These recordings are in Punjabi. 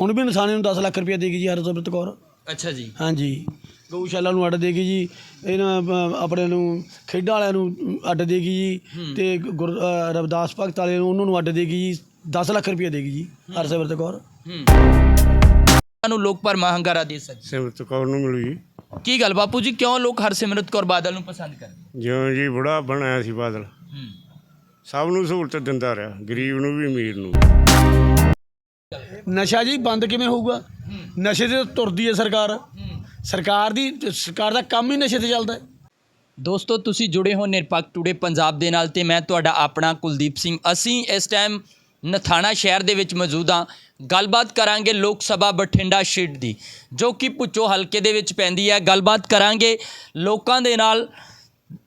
ਹੁਣ ਵੀ ਇਨਸਾਨੀ ਨੂੰ 10 ਲੱਖ ਰੁਪਏ ਦੇਗੀ ਜੀ ਹਰਸਿਮਰਤ ਕੌਰ। ਅੱਛਾ ਜੀ। ਹਾਂਜੀ। ਗਊਸ਼ਾਲਾ ਨੂੰ ਅੱਡ ਦੇਗੀ ਜੀ। ਇਹਨਾਂ ਆਪਣੇ ਨੂੰ ਖੇਡਾਂ ਵਾਲਿਆਂ ਨੂੰ ਅੱਡ ਦੇਗੀ ਜੀ ਤੇ ਗੁਰ ਰਵਿਦਾਸ ਭਗਤ ਵਾਲੇ ਨੂੰ ਉਹਨਾਂ ਨੂੰ ਅੱਡ ਦੇਗੀ ਜੀ। 10 ਲੱਖ ਰੁਪਏ ਦੇਗੀ ਜੀ ਹਰਸਿਮਰਤ ਕੌਰ। ਹੂੰ। ਨੂੰ ਲੋਕ ਪਰਮਾ ਹੰਗਾਰਾ ਦੇ ਸਕਦੇ। ਸਿਮਰਤ ਕੌਰ ਨੂੰ ਮਿਲੂ ਜੀ। ਕੀ ਗੱਲ ਬਾਪੂ ਜੀ ਕਿਉਂ ਲੋਕ ਹਰਸਿਮਰਤ ਕੌਰ ਬਾਦਲ ਨੂੰ ਪਸੰਦ ਕਰਦੇ? ਜਿਉਂ ਜੀ ਬੁੜਾ ਬਣਾਇਆ ਸੀ ਬਾਦਲ। ਸਭ ਨੂੰ ਸਹੂਲਤ ਦਿੰਦਾ ਰਿਹਾ ਗਰੀਬ ਨੂੰ ਵੀ ਅਮੀਰ ਨੂੰ ਨਸ਼ਾ ਜੀ ਬੰਦ ਕਿਵੇਂ ਹੋਊਗਾ? ਨਸ਼ੇ ਤੇ ਤੁਰਦੀ ਹੈ ਸਰਕਾਰ। ਸਰਕਾਰ ਦੀ ਸਰਕਾਰ ਦਾ ਕੰਮ ਹੀ ਨਸ਼ੇ ਤੇ ਚੱਲਦਾ ਹੈ। ਦੋਸਤੋ ਤੁਸੀਂ ਜੁੜੇ ਹੋ ਨਿਰਪੱਖ ਟੂਡੇ ਪੰਜਾਬ ਦੇ ਨਾਲ ਤੇ ਮੈਂ ਤੁਹਾਡਾ ਆਪਣਾ ਕੁਲਦੀਪ ਸਿੰਘ। ਅਸੀਂ ਇਸ ਟਾਈਮ ਨਥਾਣਾ ਸ਼ਹਿਰ ਦੇ ਵਿੱਚ ਮੌਜੂਦ ਹਾਂ। ਗੱਲਬਾਤ ਕਰਾਂਗੇ ਲੋਕ ਸਭਾ ਬਠਿੰਡਾ ਸੀਟ ਦੀ ਜੋ ਕਿ ਪੁੱਚੋ ਹਲਕੇ ਦੇ ਵਿੱਚ ਪੈਂਦੀ ਹੈ। ਗੱਲਬਾਤ ਕਰਾਂਗੇ ਲੋਕਾਂ ਦੇ ਨਾਲ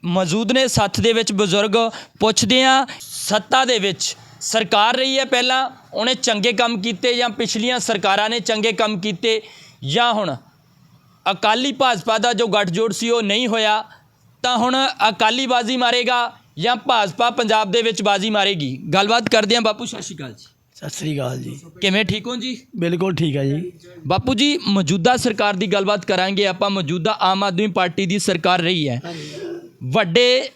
ਮੌਜੂਦ ਨੇ ਸੱਥ ਦੇ ਵਿੱਚ ਬਜ਼ੁਰਗ। ਪੁੱਛਦੇ ਆ ਸੱਤਾ ਦੇ ਵਿੱਚ ਸਰਕਾਰ ਰਹੀ ਹੈ ਪਹਿਲਾਂ ਉਹਨੇ ਚੰਗੇ ਕੰਮ ਕੀਤੇ ਜਾਂ ਪਿਛਲੀਆਂ ਸਰਕਾਰਾਂ ਨੇ ਚੰਗੇ ਕੰਮ ਕੀਤੇ ਜਾਂ ਹੁਣ ਅਕਾਲੀ ਭਾਜਪਾ ਦਾ ਜੋ ਗੱਠਜੋੜ ਸੀ ਉਹ ਨਹੀਂ ਹੋਇਆ ਤਾਂ ਹੁਣ ਅਕਾਲੀ ਬਾਜ਼ੀ ਮਾਰੇਗਾ ਜਾਂ ਭਾਜਪਾ ਪੰਜਾਬ ਦੇ ਵਿੱਚ ਬਾਜ਼ੀ ਮਾਰੇਗੀ? ਗੱਲਬਾਤ ਕਰਦੇ ਹਾਂ ਬਾਪੂ ਸਤਿ ਸ਼੍ਰੀ ਅਕਾਲ ਜੀ। ਸਤਿ ਸ੍ਰੀ ਅਕਾਲ ਜੀ। ਕਿਵੇਂ ਠੀਕ ਹੋ ਜੀ? ਬਿਲਕੁਲ ਠੀਕ ਹੈ ਜੀ। ਬਾਪੂ ਜੀ ਮੌਜੂਦਾ ਸਰਕਾਰ ਦੀ ਗੱਲਬਾਤ ਕਰਾਂਗੇ ਆਪਾਂ ਮੌਜੂਦਾ ਆਮ ਆਦਮੀ ਪਾਰਟੀ ਦੀ ਸਰਕਾਰ ਰਹੀ ਹੈ। ਵੱਡੇ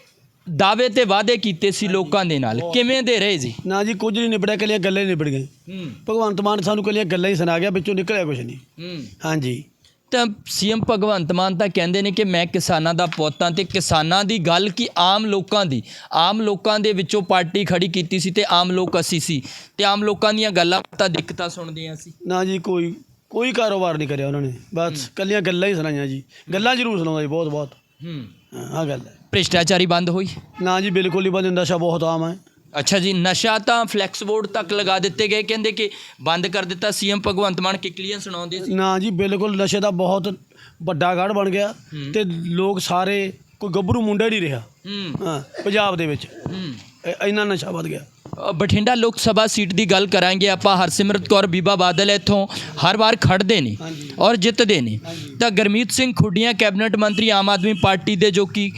ਦਾਅਵੇ ਤੇ ਵਾਅਦੇ ਕੀਤੇ ਸੀ ਲੋਕਾਂ ਦੇ ਨਾਲ। ਕਿਵੇਂ ਦੇ ਰਹੇ ਜੀ? ਨਾ ਜੀ ਕੁਝ ਨਹੀਂ ਨਿਬੜਿਆ ਕੱਲੀਆਂ ਗੱਲਾਂ ਹੀ ਨਿਬੜ ਗਏ। ਹੂੰ। ਭਗਵੰਤ ਮਾਨ ਸਾਨੂੰ ਕੱਲੀਆਂ ਗੱਲਾਂ ਹੀ ਸੁਣਾ ਗਿਆ ਵਿੱਚੋਂ ਨਿਕਲਿਆ ਕੁਝ ਨਹੀਂ। ਹੂੰ। ਹਾਂਜੀ। ਤਾਂ ਸੀਐਮ ਭਗਵੰਤ ਮਾਨ ਤਾਂ ਕਹਿੰਦੇ ਨੇ ਕਿ ਮੈਂ ਕਿਸਾਨਾਂ ਦਾ ਪੁੱਤ ਤੇ ਕਿਸਾਨਾਂ ਦੀ ਗੱਲ ਕੀ ਆਮ ਲੋਕਾਂ ਦੀ? ਆਮ ਲੋਕਾਂ ਦੇ ਵਿੱਚੋਂ ਪਾਰਟੀ ਖੜੀ ਕੀਤੀ ਸੀ ਤੇ ਆਮ ਲੋਕ ਅਸੀਂ ਸੀ। ਤੇ ਆਮ ਲੋਕਾਂ ਦੀਆਂ ਗੱਲਾਂ ਤਾਂ ਦਿੱਕਤਾਂ ਸੁਣਦੇ ਅਸੀਂ ਨਾ ਜੀ ਕੋਈ ਕੋਈ ਕਾਰੋਬਾਰ ਨਹੀਂ ਕਰਿਆ ਉਹਨਾਂ ਨੇ। ਬਸ ਕੱਲੀਆਂ ਗੱਲਾਂ ਹੀ ਸੁਣਾਈਆਂ ਜੀ। ਗੱਲਾਂ ਜ਼ਰੂਰ ਸੁਣਾਉਂਦਾ ਜੀ ਬਹੁਤ ਬਹੁਤ। ਹੂੰ। ਹਾਂ ਆਹ ਗੱਲ ਹੈ। ਭ੍ਰਿਸ਼ਟਾਚਾਰੀ ਬੰਦ ਹੋਈ? ਨਾ ਜੀ ਬਿਲਕੁਲ ਹੀ ਬੰਦ ਨਸ਼ਾ ਬਹੁਤ ਆਮ ਹੈ। ਅੱਛਾ ਜੀ ਨਸ਼ਾ ਤਾਂ ਫਲੈਕਸ ਬੋਰਡ ਤੱਕ ਲਗਾ ਦਿੱਤੇ ਗਏ। ਕਹਿੰਦੇ ਕਿ ਬੰਦ ਕਰ ਦਿੱਤਾ ਸੀਐਮ ਭਗਵੰਤ ਮਾਨ ਕਿਕਲੀਆਂ ਸੁਣਾਉਂਦੇ ਸੀ? ਨਾ ਜੀ ਬਿਲਕੁਲ ਨਸ਼ੇ ਦਾ ਬਹੁਤ ਵੱਡਾ ਗੜ ਬਣ ਗਿਆ ਤੇ ਲੋਕ ਸਾਰੇ ਕੋਈ ਗੱਭਰੂ ਮੁੰਡਾ ਨਹੀਂ ਰਿਹਾ। ਹੂੰ। ਹਾਂ ਪੰਜਾਬ ਦੇ ਵਿੱਚ। ਹੂੰ। ਇ- ਇੰਨਾ ਨਸ਼ਾ ਵੱਧ ਗਿਆ। ਅ, ਬਠਿੰਡਾ ਲੋਕ ਸਭਾ ਸੀਟ ਦੀ ਗੱਲ ਕਰਾਂਗੇ ਆਪਾਂ। ਹਰਸਿਮਰਤ ਕੌਰ ਬੀਬਾ ਬਾਦਲ ਇੱਥੋਂ ਹਰ ਵਾਰ ਖੜਦੇ ਨੇ ਹਾਂਜੀ। ਔਰ ਜਿੱਤਦੇ ਨੇ। ਤਾਂ ਗਰਮੀਤ ਸਿੰਘ ਖੁੱਡੀਆਂ ਕੈਬਨਿਟ ਮੰਤਰੀ ਆਮ ਆਦਮੀ ਪਾਰਟੀ ਦੇ ਜੋ ਕਿ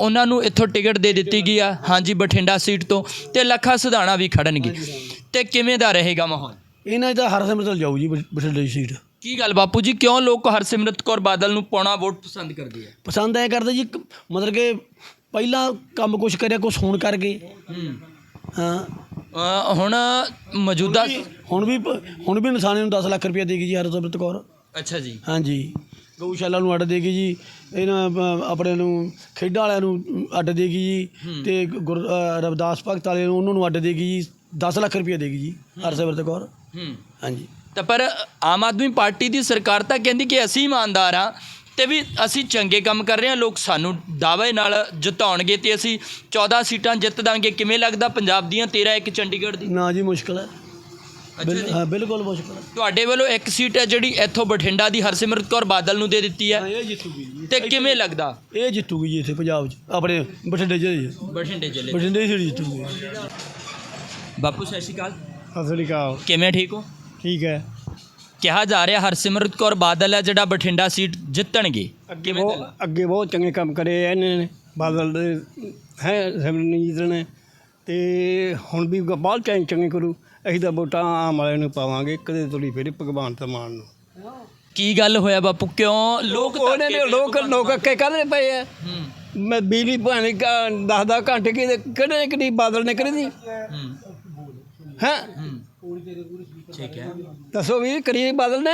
ਉਹਨਾਂ ਨੂੰ ਇੱਥੋਂ ਟਿਕਟ ਦੇ ਦਿੱਤੀ ਗਈ ਆ। ਹਾਂਜੀ ਬਠਿੰਡਾ ਸੀਟ ਤੋਂ ਤੇ ਲੱਖਾ ਸਿਧਾਣਾ ਵੀ ਖੜਨਗੇ। ਤੇ ਕਿਵੇਂ ਦਾ ਰਹੇਗਾ ਮਾਹੌਲ? ਇਹਨਾਂ ਦੀ ਹਰਸਿਮਰਤ ਜਾਊ ਜੀ ਬਠ- ਬਠਿੰਡੇ ਦੀ ਸੀਟ। ਕੀ ਗੱਲ ਬਾਪੂ ਜੀ ਕਿਉਂ ਲੋਕ ਹਰਸਿਮਰਤ ਕੌਰ ਬਾਦਲ ਨੂੰ ਪਾਉਣਾ ਵੋਟ ਪਸੰਦ ਕਰਦੇ ਆ? ਪਸੰਦ ਐ ਕਰਦੇ ਜੀ ਮਤਲਬ ਕਿ ਪਹਿਲਾਂ ਕੰਮ ਕੁਛ ਕਰਿਆ ਕੁਛ ਹੁਣ ਕਰ ਗਏ। ਹੂੰ। ਹੁਣ ਮੌਜੂਦਾ ਹੁਣ ਵੀ ਹੁਣ ਵੀ ਇਨਸਾਨੀ ਨੂੰ 10 ਲੱਖ ਰੁਪਏ ਦੇਗੀ ਜੀ ਹਰਸਿਮਰਤ ਕੌਰ। ਅੱਛਾ ਜੀ। ਹਾਂਜੀ। ਗਊਸ਼ਾਲਾ ਨੂੰ ਅੱਡ ਦੇਗੀ ਜੀ ਇਹਨਾਂ ਅ, ਆਪਣੇ ਨੂੰ ਖੇਡਾਂ ਵਾਲਿਆਂ ਨੂੰ ਅੱਡ ਦੇਗੀ ਜੀ ਤੇ ਗੁਰ ਅ, ਰਵਿਦਾਸ ਭਗਤ ਵਾਲੇ ਨੂੰ ਉਹਨਾਂ ਨੂੰ ਅੱਡ ਦੇਗੀ ਜੀ 10 ਲੱਖ ਰੁਪਏ ਦੇਗੀ ਜੀ ਹਰਸਿਮਰਤ ਕੌਰ। ਹੂੰ। ਹਾਂਜੀ। ਤਾਂ ਪਰ ਆਮ ਆਦਮੀ ਪਾਰਟੀ ਦੀ ਸਰਕਾਰ ਤਾਂ ਕਹਿੰਦੀ ਕਿ ਅਸੀਂ ਇਮਾਨਦਾਰ ਆ ਤੇ ਵੀ ਅਸੀਂ ਚੰਗੇ ਕੰਮ ਕਰ ਰਹੇ ਹਾਂ ਲੋਕ ਸਾਨੂੰ ਦਾਅਵੇ ਨਾਲ ਜਿਤਾਉਣਗੇ ਤੇ ਅਸੀਂ 14 ਸੀਟਾਂ ਜਿੱਤ ਦਾਂਗੇ। ਕਿਵੇਂ ਲੱਗਦਾ ਪੰਜਾਬ ਦੀਆਂ 13 ਇੱਕ ਚੰਡੀਗੜ੍ਹ ਦੀ? ਨਾ ਜੀ ਮੁਸ਼ਕਲ ਹੈ। ਬਿਲ- ਜੀ। ਹਾਂ ਬਿਲਕੁਲ ਮੁਸ਼ਕਲ ਤੁਹਾਡੇ ਵੱਲੋਂ ਇੱਕ ਸੀਟ ਹੈ ਜਿਹੜੀ ਇੱਥੋਂ ਬਠਿੰਡਾ ਦੀ ਹਰਸਿਮਰਤ ਕੌਰ ਬਾਦਲ ਨੂੰ ਦੇ ਦਿੱਤੀ ਹੈ। ਇਹ ਜਿੱਤੂਗੀ ਜੀ। ਤੇ ਕਿਵੇਂ ਲੱਗਦਾ? ਇਹ ਜਿੱਤੂਗੀ ਜੀ ਇੱਥੇ ਪੰਜਾਬ 'ਚ ਆਪਣੇ ਬਠਿੰਡੇ ਜ਼ਿਲ੍ਹੇ 'ਚ। ਬਠਿੰਡੇ ਜ਼ਿਲ੍ਹੇ ਬਠਿੰਡੇ ਸੀਟ ਜਿੱਤੂਗੀ। ਬਾਪੂ ਸਤਿ ਸ਼੍ਰੀ ਅਕਾਲ। ਸਤਿ ਸ੍ਰੀ ਅਕਾਲ। ਕਿਵੇਂ ਠੀਕ ਹੋ? ਠੀਕ ਹੈ। ਕਿਹਾ ਜਾ ਰਿਹਾ ਹਰਸਿਮਰਤ ਕੌਰ ਬਾਦਲ ਹੈ ਜਿਹੜਾ ਬਠਿੰਡਾ ਸੀਟ ਜਿੱਤਣਗੇ। ਅੱਗੇ ਬਹੁਤ ਅੱਗੇ ਬਹੁਤ ਚੰਗੇ ਕੰਮ ਕਰੇ ਆ ਇਹਨਾਂ ਨੇ। ਬਾਦਲ ਦੇ ਹੈ ਸਿਮਰਨਜੀਤ ਨੇ। ਤੇ ਹੁਣ ਵੀ ਬਹੁਤ ਚੰਗੇ ਚੰਗੇ ਕਰੂ ਅਸੀਂ ਤਾਂ ਵੋਟਾਂ ਆਮ ਵਾਲਿਆਂ ਨੂੰ ਪਾਵਾਂਗੇ ਕਦੇ ਤੁਲੀ ਫੇਰੇ ਭਗਵਾਨ ਤਾਂ ਮਾਨ ਨੂੰ। ਕੀ ਗੱਲ ਹੋਇਆ ਬਾਪੂ ਕਿਉਂ ਲੋਕ ਉਹਨੇ ਨੇ ਲੋਕ ਲੋਕ ਅੱਕੇ ਕਾਹਦੇ ਪਏ ਆ? ਮੈਂ ਬਿਜਲੀ ਭਾਣੇ 10 10 ਘੰਟੇ ਕਿਹਦੇ ਕਿਹੜੇ ਕਿਹੜੀ ਬਾਦਲ ਨੇ ਕਰੀ ਹੂੰ। ਹੈ? ਠੀਕ ਹੈ। ਦੱਸੋ ਵੀ ਕਰੀ ਬਾਦਲ ਨੇ?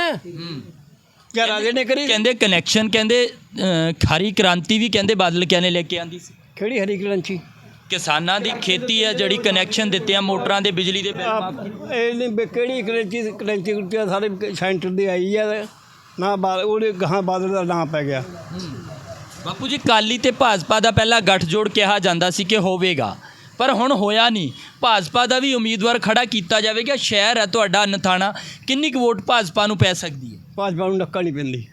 ਜਾਂ ਰਾਜੇ ਨੇ ਕਰੀ? ਕਹਿੰਦੇ ਕਨੈਕਸ਼ਨ ਕਹਿੰਦੇ ਖਾਰੀ ਕ੍ਰਾਂਤੀ ਵੀ ਕਹਿੰਦੇ ਬਾਦਲ ਕਿਆ ਨੇ ਲੈ ਕੇ ਆਂਦੀ ਸੀ। ਕਿਹੜੀ ਹਰੀ ਕਲੰਚੀ ਕਿਸਾਨਾਂ ਦੀ ਖੇਤੀ ਹੈ ਜਿਹੜੀ ਕਨੈਕਸ਼ਨ ਦਿੱਤੇ ਆ ਮੋਟਰਾਂ ਦੇ ਬਿਜਲੀ ਦੇ ਬਿੱਲ ਮਾਫ਼ ਇਹ ਨਹੀਂ ਵੀ ਕਿਹੜੀ ਕਲੰਚੀ ਕਲੰਚੀ ਕੁਲਚੀ ਸਾਰੇ ਸੈਂਟਰ ਦੀ ਆਈ ਆ ਨਾ ਬਾਦਲ ਉਹਦੇ ਗਾਹਾਂ ਬਾਦਲ ਦਾ ਨਾਂ ਪੈ ਗਿਆ। ਬਾਪੂ ਜੀ ਕਾਲੀ ਤੇ ਭਾਜਪਾ ਦਾ ਪਹਿਲਾਂ ਗੱਠਜੋੜ ਕਿਹਾ ਜਾਂਦਾ ਸੀ ਕਿ ਹੋਵੇਗਾ ਪਰ ਹੁਣ ਹੋਇਆ ਨਹੀਂ। ਭਾਜਪਾ ਦਾ ਵੀ ਉਮੀਦਵਾਰ ਖੜਾ ਕੀਤਾ ਜਾਵੇਗਾ ਸ਼ਹਿਰ ਹੈ ਤੁਹਾਡਾ ਨਥਾਣਾ ਕਿੰਨੀ ਕੁ ਵੋਟ ਭਾਜਪਾ ਨੂੰ ਪੈ ਸਕਦੀ ਹੈ? ਭਾਜਪਾ ਨੂੰ ਨੱਕਾ ਨਹੀਂ ਪੈਂਦੀ।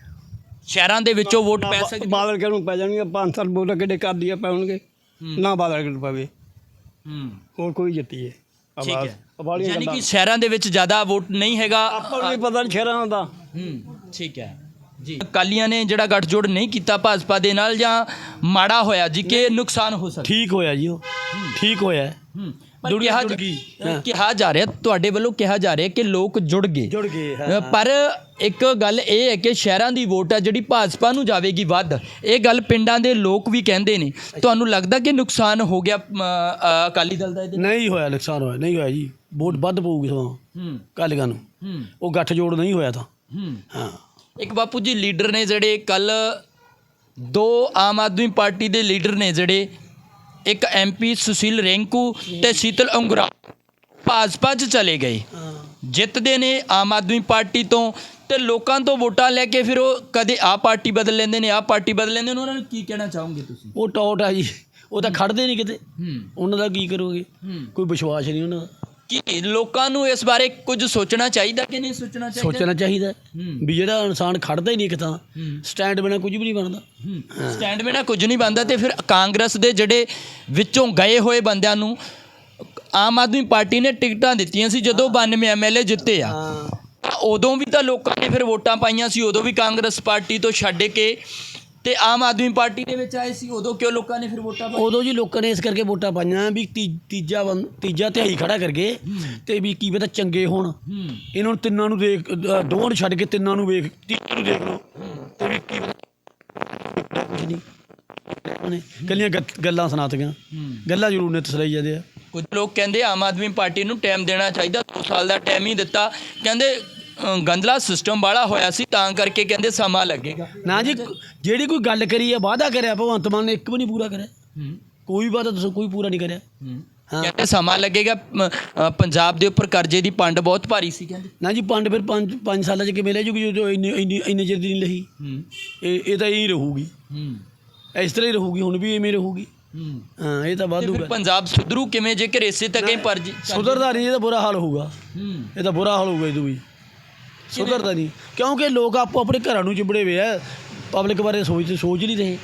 ਸ਼ਹਿਰਾਂ ਦੇ ਵਿੱਚੋਂ ਵੋਟ ਪੈ ਸਕਦੀ ਹੈ? ਬਾਦਲ ਕਿਹਨੂੰ ਪੈ ਜਾਣਗੇ? ਪੰਜ ਸਾਲ ਵੋਟ ਕਿਹੜੇ ਕਰਦੀ ਆ ਪੈਣਗੇ? ਨਾ ਬਾਦਲ ਕਿਹਨੂੰ ਪਵੇ। ਹੂੰ। ਹੋਰ ਕੋਈ ਜਿੱਤੀਏ ਠੀਕ ਆਵਾਜ਼ ਹੈ। ਵਾਲੀਆਂ ਯਾਨੀ ਕਿ। ਸ਼ਹਿਰਾਂ ਦੇ ਵਿੱਚ ਜ਼ਿਆਦਾ ਵੋਟ ਨਹੀਂ ਹੈਗਾ। ਆਪਾਂ ਨੂੰ ਵੀ ਪਤਾ ਨਹੀਂ ਸ਼ਹਿਰਾਂ ਦਾ ਹੂੰ ਠੀਕ ਹੈ। ਜੀ। ਕਾਲੀਆਂ ਨੇ ਜਿਹੜਾ ਗੱਠਜੋੜ ਨਹੀਂ ਕੀਤਾ ਭਾਜਪਾ ਦੇ ਨਾਲ ਜਾਂ ਮਾੜਾ ਹੋਇਆ ਜੀ ਕਿ ਨੁਕਸਾਨ ਹੋ ਸਕਦਾ। ਠੀਕ ਹੋਇਆ ਜੀ ਉਹ। ਠੀਕ ਹੋਇਆ। ਹੂੰ। ਦੁਨੀਆ ਕਿਹਾ ਜਾ- ਰਿਹਾ ਤੁਹਾਡੇ ਵੱਲੋਂ ਕਿਹਾ ਜਾ ਰਿਹਾ ਕਿ ਲੋਕ ਜੁੜ ਗਏ। ਜੁੜ ਗਏ ਅ, ਪਰ ਇੱਕ ਗੱਲ ਇਹ ਹੈ ਕਿ ਸ਼ਹਿਰਾਂ ਦੀ ਵੋਟ ਆ ਜਿਹੜੀ ਭਾਜਪਾ ਨੂੰ ਜਾਵੇਗੀ ਵੱਧ। ਇਹ ਗੱਲ ਪਿੰਡਾਂ ਦੇ ਲੋਕ ਵੀ ਕਹਿੰਦੇ ਨੇ। ਤੁਹਾਨੂੰ ਲੱਗਦਾ ਕਿ ਨੁਕਸਾਨ ਹੋ ਗਿਆ ਅ, ਅਕਾਲੀ ਦਲ ਦਾ ਇਹਦੇ ਨਾਲ? ਨਹੀਂ ਹੋਇਆ ਨੁਕਸਾਨ ਹੋਇਆ ਨਹੀਂ ਹੋਇਆ ਜੀ। ਵੋਟ ਵੱਧ ਪਊਗੀ ਸਗੋਂ ਹੂੰ। ਕਾਲੀਆਂ ਨੂੰ। ਹੂੰ। ਉਹ ਗੱਠ ਜੋੜ ਨਹੀਂ ਹੋਇਆ ਤਾਂ। ਹੂੰ। ਹਾਂ। ਇੱਕ ਬਾਪੂ ਜੀ ਲੀਡਰ ਨੇ ਜਿਹੜੇ ਕੱਲ ਦੋ ਆਮ ਆਦਮੀ ਪਾਰਟੀ ਦੇ ਲੀਡਰ ਨੇ ਜਿਹੜੇ ਇੱਕ ਐਮਪੀ ਸੁਸ਼ੀਲ ਰੈਂਕੂ ਤੇ ਸੀਤਲ ਅੰਗਰਾ ਭਾਜਪਾ 'ਚ ਚਲੇ ਗਏ। ਜਿੱਤਦੇ ਨੇ ਆਮ ਆਦਮੀ ਪਾਰਟੀ ਤੋਂ। ਤੇ ਲੋਕਾਂ ਤੋਂ ਵੋਟਾਂ ਲੈ ਕੇ ਫਿਰ ਉਹ ਕਦੇ ਆ ਪਾਰਟੀ ਬਦਲ ਲੈਂਦੇ ਨੇ ਆ ਪਾਰਟੀ ਬਦਲ ਲੈਂਦੇ ਨੇ ਉਹਨਾਂ ਨੂੰ ਕੀ ਕਹਿਣਾ ਚਾਹੋਗੇ ਤੁਸੀਂ? ਉਹ ਟੌਟ ਆ ਜੀ। ਉਹ ਤਾਂ ਖੜਦੇ ਨਹੀਂ ਕਿਤੇ। ਉਹਨਾਂ ਦਾ ਕੀ ਕਰੋਗੇ? ਕੋਈ ਵਿਸ਼ਵਾਸ ਨਹੀਂ ਉਹਨਾਂ ਦਾ। ਕੀ ਲੋਕਾਂ ਨੂੰ ਇਸ ਬਾਰੇ ਕੁਝ ਸੋਚਣਾ ਚਾਹੀਦਾ ਕਿ ਨਹੀਂ ਸੋਚਣਾ ਚਾਹੀਦਾ? ਸੋਚਣਾ ਚਾਹੀਦਾ। ਵੀ ਜਿਹੜਾ ਇਨਸਾਨ ਖੜਦਾ ਹੀ ਨਹੀਂ ਕਿਤਾ ਹੂੰ। ਸਟੈਂਡ ਬਿਨਾ ਕੁਝ ਵੀ ਨਹੀਂ ਬਣਦਾ। ਸਟੈਂਡ ਬਿਨਾ ਕੁਝ ਨਹੀਂ ਬੰਦਾ ਤੇ ਫਿਰ ਕਾਂਗਰਸ ਦੇ ਜਿਹੜੇ ਵਿੱਚੋਂ ਗਏ ਹੋਏ ਬੰਦਿਆਂ ਨੂੰ ਆਮ ਆਦਮੀ ਪਾਰਟੀ ਨੇ ਟਿਕਟਾਂ ਦਿੱਤੀਆਂ ਸੀ ਜਦੋਂ 92 ਐਮਐਲਏ ਜਿੱਤੇ ਆ। ਤਾਂ ਉਦੋਂ ਵੀ ਤਾਂ ਲੋਕਾਂ ਨੇ ਫਿਰ ਵੋਟਾਂ ਪਾਈਆਂ ਸੀ ਉਦੋਂ ਵੀ ਕਾਂਗਰਸ ਪਾਰਟੀ ਤੋਂ ਛੱਡ ਕੇ ਤੇ ਆਮ ਆਦਮੀ ਪਾਰਟੀ ਦੇ ਵਿੱਚ ਆਏ ਸੀ ਉਦੋਂ ਕਿਉਂ ਲੋਕਾਂ ਨੇ ਫਿਰ ਵੋਟਾਂ ਪਾਈਆਂ? ਉਦੋਂ ਜੀ ਲੋਕਾਂ ਨੇ ਇਸ ਕਰਕੇ ਵੋਟਾਂ ਪਾਈਆਂ ਵੀ ਤੀ- ਤੀਜਾ ਬੰ- ਤੀਜਾ ਖੜਾ ਕਰਕੇ ਤੇ ਵੀ ਕੀ ਪਤਾ ਚੰਗੇ ਹੋਣ। ਇਹਨਾਂ ਨੂੰ ਤਿੰਨਾਂ ਨੂੰ ਦੇਖ ਅ, ਨੂੰ ਛੱਡ ਕੇ ਤਿੰਨਾਂ ਨੂੰ ਵੇਖ ਤੀਜੇ ਨੂੰ ਦੇਖ ਲਓ। ਤੇ ਵੀ ਕੀ ਪਤਾ ਕੁਝ ਨਹੀਂ। ਉਹਨੇ ਕੱਲੀਆਂ ਗੱਤ- ਗੱਲਾਂ ਸੁਣਾਤੀਆਂ। ਗੱਲਾਂ ਜ਼ਰੂਰ ਨੇ ਤਸਲਾਈ ਜਾਂਦੇ ਆ ਕੁਝ ਲੋਕ ਕਹਿੰਦੇ ਆਮ ਆਦਮੀ ਪਾਰਟੀ ਨੂੰ ਟਾਈਮ ਦੇਣਾ ਚਾਹੀਦਾ 2 ਸਾਲ ਦਾ ਟਾਈਮ ਹੀ ਦਿੱਤਾ। ਕਹਿੰਦੇ ਗੰਦਲਾ ਸਿਸਟਮ ਵਾਲਾ ਹੋਇਆ ਸੀ ਤਾਂ ਕਰਕੇ ਕਹਿੰਦੇ ਸਮਾਂ ਲੱਗੇਗਾ ਨਾ ਜੀ ਜਿਹੜੀ ਕੋਈ ਗੱਲ ਕਰੀ ਆ ਵਾਅਦਾ ਕਰਿਆ ਭਗਵੰਤ ਮਾਨ ਨੇ ਇੱਕ ਵੀ ਨਹੀਂ ਪੂਰਾ ਕਰਿਆ। ਹੂੰ। ਕੋਈ ਵਾਅਦਾ ਦੱਸੋ ਕੋਈ ਪੂਰਾ ਨਹੀਂ ਕਰਿਆ। ਹੂੰ। ਹਾਂ। ਕਹਿੰਦੇ ਸਮਾਂ ਲੱਗੇਗਾ ਪੰਜਾਬ ਦੇ ਉੱਪਰ ਕਰਜ਼ੇ ਦੀ ਪੰਡ ਬਹੁਤ ਭਾਰੀ ਸੀ ਕਹਿੰਦੇ। ਨਾ ਜੀ ਪੰਡ ਫਿਰ ਪੰਜ ਪੰਜ ਸਾਲਾਂ ਚ ਕਿਵੇਂ ਲੈ ਜੂਗੀ ਜੋ ਇੰਨੀ ਇੰਨੀ ਇੰਨੇ ਚਿਰ ਦੀ ਨਹੀਂ ਲਈ। ਹੂੰ। ਇਹ ਇਹ ਤਾਂ ਇਹੀ ਰਹੂਗੀ। ਹੂੰ। ਇਸ ਤਰ੍ਹਾਂ ਹੀ ਰਹੂਗੀ ਹੁਣ ਵੀ ਐਵੇਂ ਰਹੂਗੀ। ਹੂੰ। ਹਾਂ ਇਹ ਤਾਂ ਵਾਧੂ ਫਿਰ ਪੰਜਾਬ ਸੁਧਰੂ ਕਿਵੇਂ ਜੇਕਰ ਇਸੇ ਤੱਕ ਹੀ ਪਰਜੀ ਸੁਧਰਦਾ ਨਹੀਂ ਇਹ ਤਾਂ ਬੁਰਾ ਹਾਲ ਹੋਊਗਾ। ਹੂੰ। ਇਹ ਤਾਂ ਬੁਰਾ ਹਾਲ ਹੋਊਗਾ ਇਹ ਤੋਂ ਵੀ। ਸੁਧਰਦਾ ਨਹੀਂ। ਕਿਉਂਕਿ ਲੋਕ ਆਪੋ ਆਪਣੇ ਘਰਾਂ ਨੂੰ ਚਿਬੜੇ ਹੋਏ ਆ। ਪਬਲਿਕ ਬਾਰੇ ਸੋਚ ਸੋਚ ਨਹੀਂ ਰਹੇ।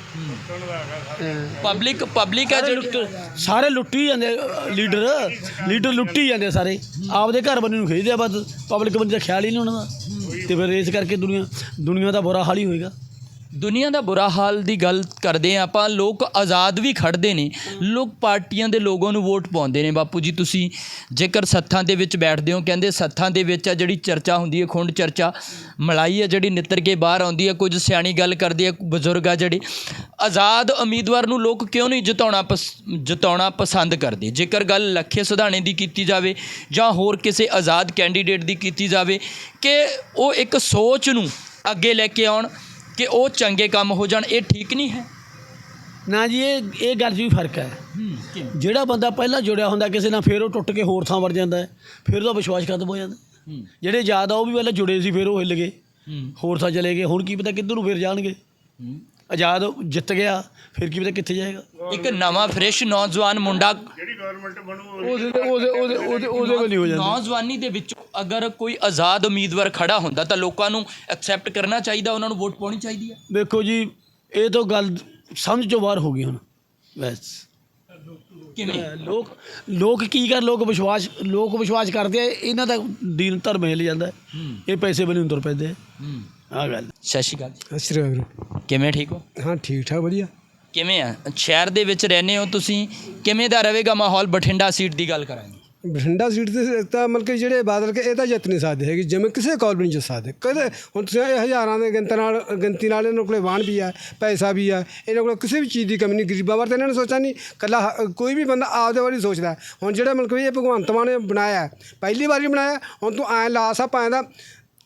ਪਬਲਿਕ ਪਬਲਿਕ ਹੈ ਜਿਹੜੀ ਸਾਰੇ ਲੁੱਟੀ ਜਾਂਦੇ ਲੀਡਰ। ਲੀਡਰ ਲੁੱਟੀ ਜਾਂਦੇ ਸਾਰੇ। ਆਪਦੇ ਘਰ ਬੰਦੇ ਨੂੰ ਖਿੱਚਦੇ ਆ ਬਸ। ਪਬਲਿਕ ਬੰਦੇ ਦਾ ਖਿਆਲ ਹੀ ਨਹੀਂ ਉਹਨਾਂ ਦਾ। ਤੇ ਫਿਰ ਇਸ ਕਰਕੇ ਦੁਨੀਆ ਦੁਨੀਆ ਦਾ ਬੁਰਾ ਹਾਲ ਹੀ ਹੋਏਗਾ। ਦੁਨੀਆ ਦਾ ਬੁਰਾ ਹਾਲ ਦੀ ਗੱਲ ਕਰਦੇ ਆ ਆਪਾਂ, ਲੋਕ ਆਜ਼ਾਦ ਵੀ ਖੜਦੇ ਨੇ। ਲੋਕ ਪਾਰਟੀਆਂ ਦੇ ਲੋਗੋਂ ਨੂੰ ਵੋਟ ਪਾਉਂਦੇ ਨੇ। ਬਾਪੂ ਜੀ, ਤੁਸੀਂ ਜੇਕਰ ਸੱਥਾਂ ਦੇ ਵਿੱਚ ਬੈਠਦੇ ਹੋ, ਕਹਿੰਦੇ ਸੱਥਾਂ ਦੇ ਵਿੱਚ ਆ ਜਿਹੜੀ ਚਰਚਾ ਹੁੰਦੀ ਹੈ, ਖੁੰਡ ਚਰਚਾ, ਮਲਾਈ ਆ ਜਿਹੜੀ ਨਿੱਤਰ ਕੇ ਬਾਹਰ ਆਉਂਦੀ ਹੈ ਕੁਝ ਸਿਆਣੀ ਗੱਲ ਕਰਦੇ ਆ, ਬਜ਼ੁਰਗ ਆ ਜਿਹੜੇ, ਆਜ਼ਾਦ ਉਮੀਦਵਾਰ ਨੂੰ ਲੋਕ ਕਿਉਂ ਨਹੀਂ ਜਿਤਾਉਣਾ ਪਸ, ਜਿਤਾਉਣਾ ਪਸੰਦ ਕਰਦੇ? ਜੇਕਰ ਗੱਲ ਲੱਖੇ ਸੁਧਾਣੇ ਦੀ ਕੀਤੀ ਜਾਵੇ ਜਾਂ ਹੋਰ ਕਿਸੇ ਆਜ਼ਾਦ ਕੈਂਡੀਡੇਟ ਦੀ ਕੀਤੀ ਜਾਵੇ, ਕਿ ਉਹ ਇੱਕ ਸੋਚ ਨੂੰ ਅੱਗੇ ਲੈ ਕੇ ਆਉਣ ਕਿ ਉਹ ਚੰਗੇ ਕੰਮ ਹੋ ਜਾਣ ਇਹ ਠੀਕ ਨਹੀਂ ਹੈ? ਨਾ ਜੀ ਇਹ ਇਹ ਗੱਲ 'ਚ ਵੀ ਫ਼ਰਕ ਹੈ। ਜਿਹੜਾ ਬੰਦਾ ਪਹਿਲਾਂ ਜੁੜਿਆ ਹੁੰਦਾ ਕਿਸੇ ਨਾਲ ਫਿਰ ਉਹ ਟੁੱਟ ਕੇ ਹੋਰ ਥਾਂ ਵੜ ਜਾਂਦਾ ਹੈ। ਫਿਰ ਉਹਦਾ ਵਿਸ਼ਵਾਸ ਖਤਮ ਹੋ ਜਾਂਦਾ ਜਿਹੜੇ ਜ਼ਿਆਦਾ ਉਹ ਵੀ ਪਹਿਲਾਂ ਜੁੜੇ ਸੀ ਫਿਰ ਉਹ ਹਿੱਲ ਗਏ। ਹੋਰ ਥਾਂ ਚਲੇ ਗਏ। ਹੁਣ ਕੀ ਪਤਾ ਕਿੱਧਰ ਨੂੰ ਫਿਰ ਜਾਣਗੇ। ਆਜ਼ਾਦ ਜਿੱਤ ਗਿਆ ਫਿਰ ਕੀ ਪਤਾ ਕਿੱਥੇ ਜਾਏਗਾ। ਇੱਕ ਨਵਾਂ ਫਰੈਸ਼ ਨੌਜਵਾਨ ਮੁੰਡਾ ਜਿਹੜੀ ਗਵਰਨਮੈਂਟ ਬਣੂ ਉਹਦੇ ਉਹਦੇ ਉਹਦੇ ਉਹਦੇ ਉਹਦੇ ਕੋਲ ਨਹੀਂ ਹੋ ਜਾਂਦਾ। ਨੌਜਵਾਨੀ ਦੇ ਵਿੱਚੋਂ ਅਗਰ ਕੋਈ ਆਜ਼ਾਦ ਉਮੀਦਵਾਰ ਖੜਾ ਹੁੰਦਾ ਤਾਂ ਲੋਕਾਂ ਨੂੰ ਐਕਸੈਪਟ ਕਰਨਾ ਚਾਹੀਦਾ ਉਹਨਾਂ ਨੂੰ ਵੋਟ ਪਾਉਣੀ ਚਾਹੀਦੀ ਹੈ। ਦੇਖੋ ਜੀ ਇਹ ਤਾਂ ਗੱਲ ਸਮਝ ਤੋਂ ਬਾਹਰ ਹੋ ਗਈ ਹੁਣ। ਬਸ। ਕਿਵੇਂ? ਲੋਕ ਲੋਕ ਕੀ ਕਰ ਲੋਕ ਵਿਸ਼ਵਾਸ ਲੋਕ ਵਿਸ਼ਵਾਸ ਕਰਦੇ ਆ ਇਹਨਾਂ ਦਾ ਦੀਨ ਧਰਮ ਹਿੱਲ ਜਾਂਦਾ ਇਹ ਪੈਸੇ ਬਣੀ ਤੁਰ ਪੈਂਦੇ। ਹੂੰ। ਆ ਗੱਲ। ਸਤਿ ਸ਼੍ਰੀ ਅਕਾਲ ਜੀ। ਸਤਿ ਸ਼੍ਰੀ ਅਕਾਲ ਕਿਵੇਂ ਠੀਕ ਹੋ? ਹਾਂ ਠੀਕ ਠਾਕ ਵਧੀਆ। ਕਿਵੇਂ ਆ? ਸ਼ਹਿਰ ਦੇ ਵਿੱਚ ਰਹਿੰਦੇ ਹੋ ਤੁਸੀਂ ਕਿਵੇਂ ਦਾ ਰਹੇਗਾ ਮਾਹੌਲ ਬਠਿੰਡਾ ਸੀਟ ਦੀ ਗੱਲ ਕਰਾਂਗੇ? ਬਠਿੰਡਾ ਸੀਟ ਤੇ ਤਾਂ ਮਤਲਬ ਕਿ ਜਿਹੜੇ ਬਾਦਲ ਕੇ ਇਹ ਤਾਂ ਜਿੱਤ ਨਹੀਂ ਸਕਦੇ ਹੈਗੇ ਜਿਵੇਂ ਕਿਸੇ ਕਾਲ ਵੀ ਨਹੀਂ ਜਿੱਤ ਸਕਦੇ। ਕਦੇ ਹੁਣ ਤੁਸੀਂ ਇਹ ਹਜ਼ਾਰਾਂ ਦੇ ਗਿਣਤੀ ਨਾਲ ਗਿਣਤੀ ਨਾਲ ਇਹਨਾਂ ਕੋਲੇ ਵਾਹਣ ਵੀ ਆ ਪੈਸਾ ਵੀ ਆ ਇਹਨਾਂ ਕੋਲ ਕਿਸੇ ਵੀ ਚੀਜ਼ ਦੀ ਕਮੀ ਨਹੀਂ ਗਰੀਬਾਂ ਬਾਰੇ ਤਾਂ ਇਹਨਾਂ ਨੇ ਸੋਚਿਆ ਨਹੀਂ ਕੱਲਾ ਹ- ਕੋਈ ਵੀ ਬੰਦਾ ਆਪਦੇ ਬਾਰੇ ਹੀ ਸੋਚਦਾ। ਹੈ। ਹੁਣ ਜਿਹੜਾ ਮਤਲਬ ਕਿ ਇਹ ਭਗਵੰਤ ਮਾਨ ਨੇ ਬਣਾਇਆ ਹੈ, ਪਹਿਲੀ ਵਾਰੀ ਬਣਾਇਆ ਹੁਣ ਤੂੰ ਐਂ ਲਾਸ ਆ ਪਾਏਂਦਾ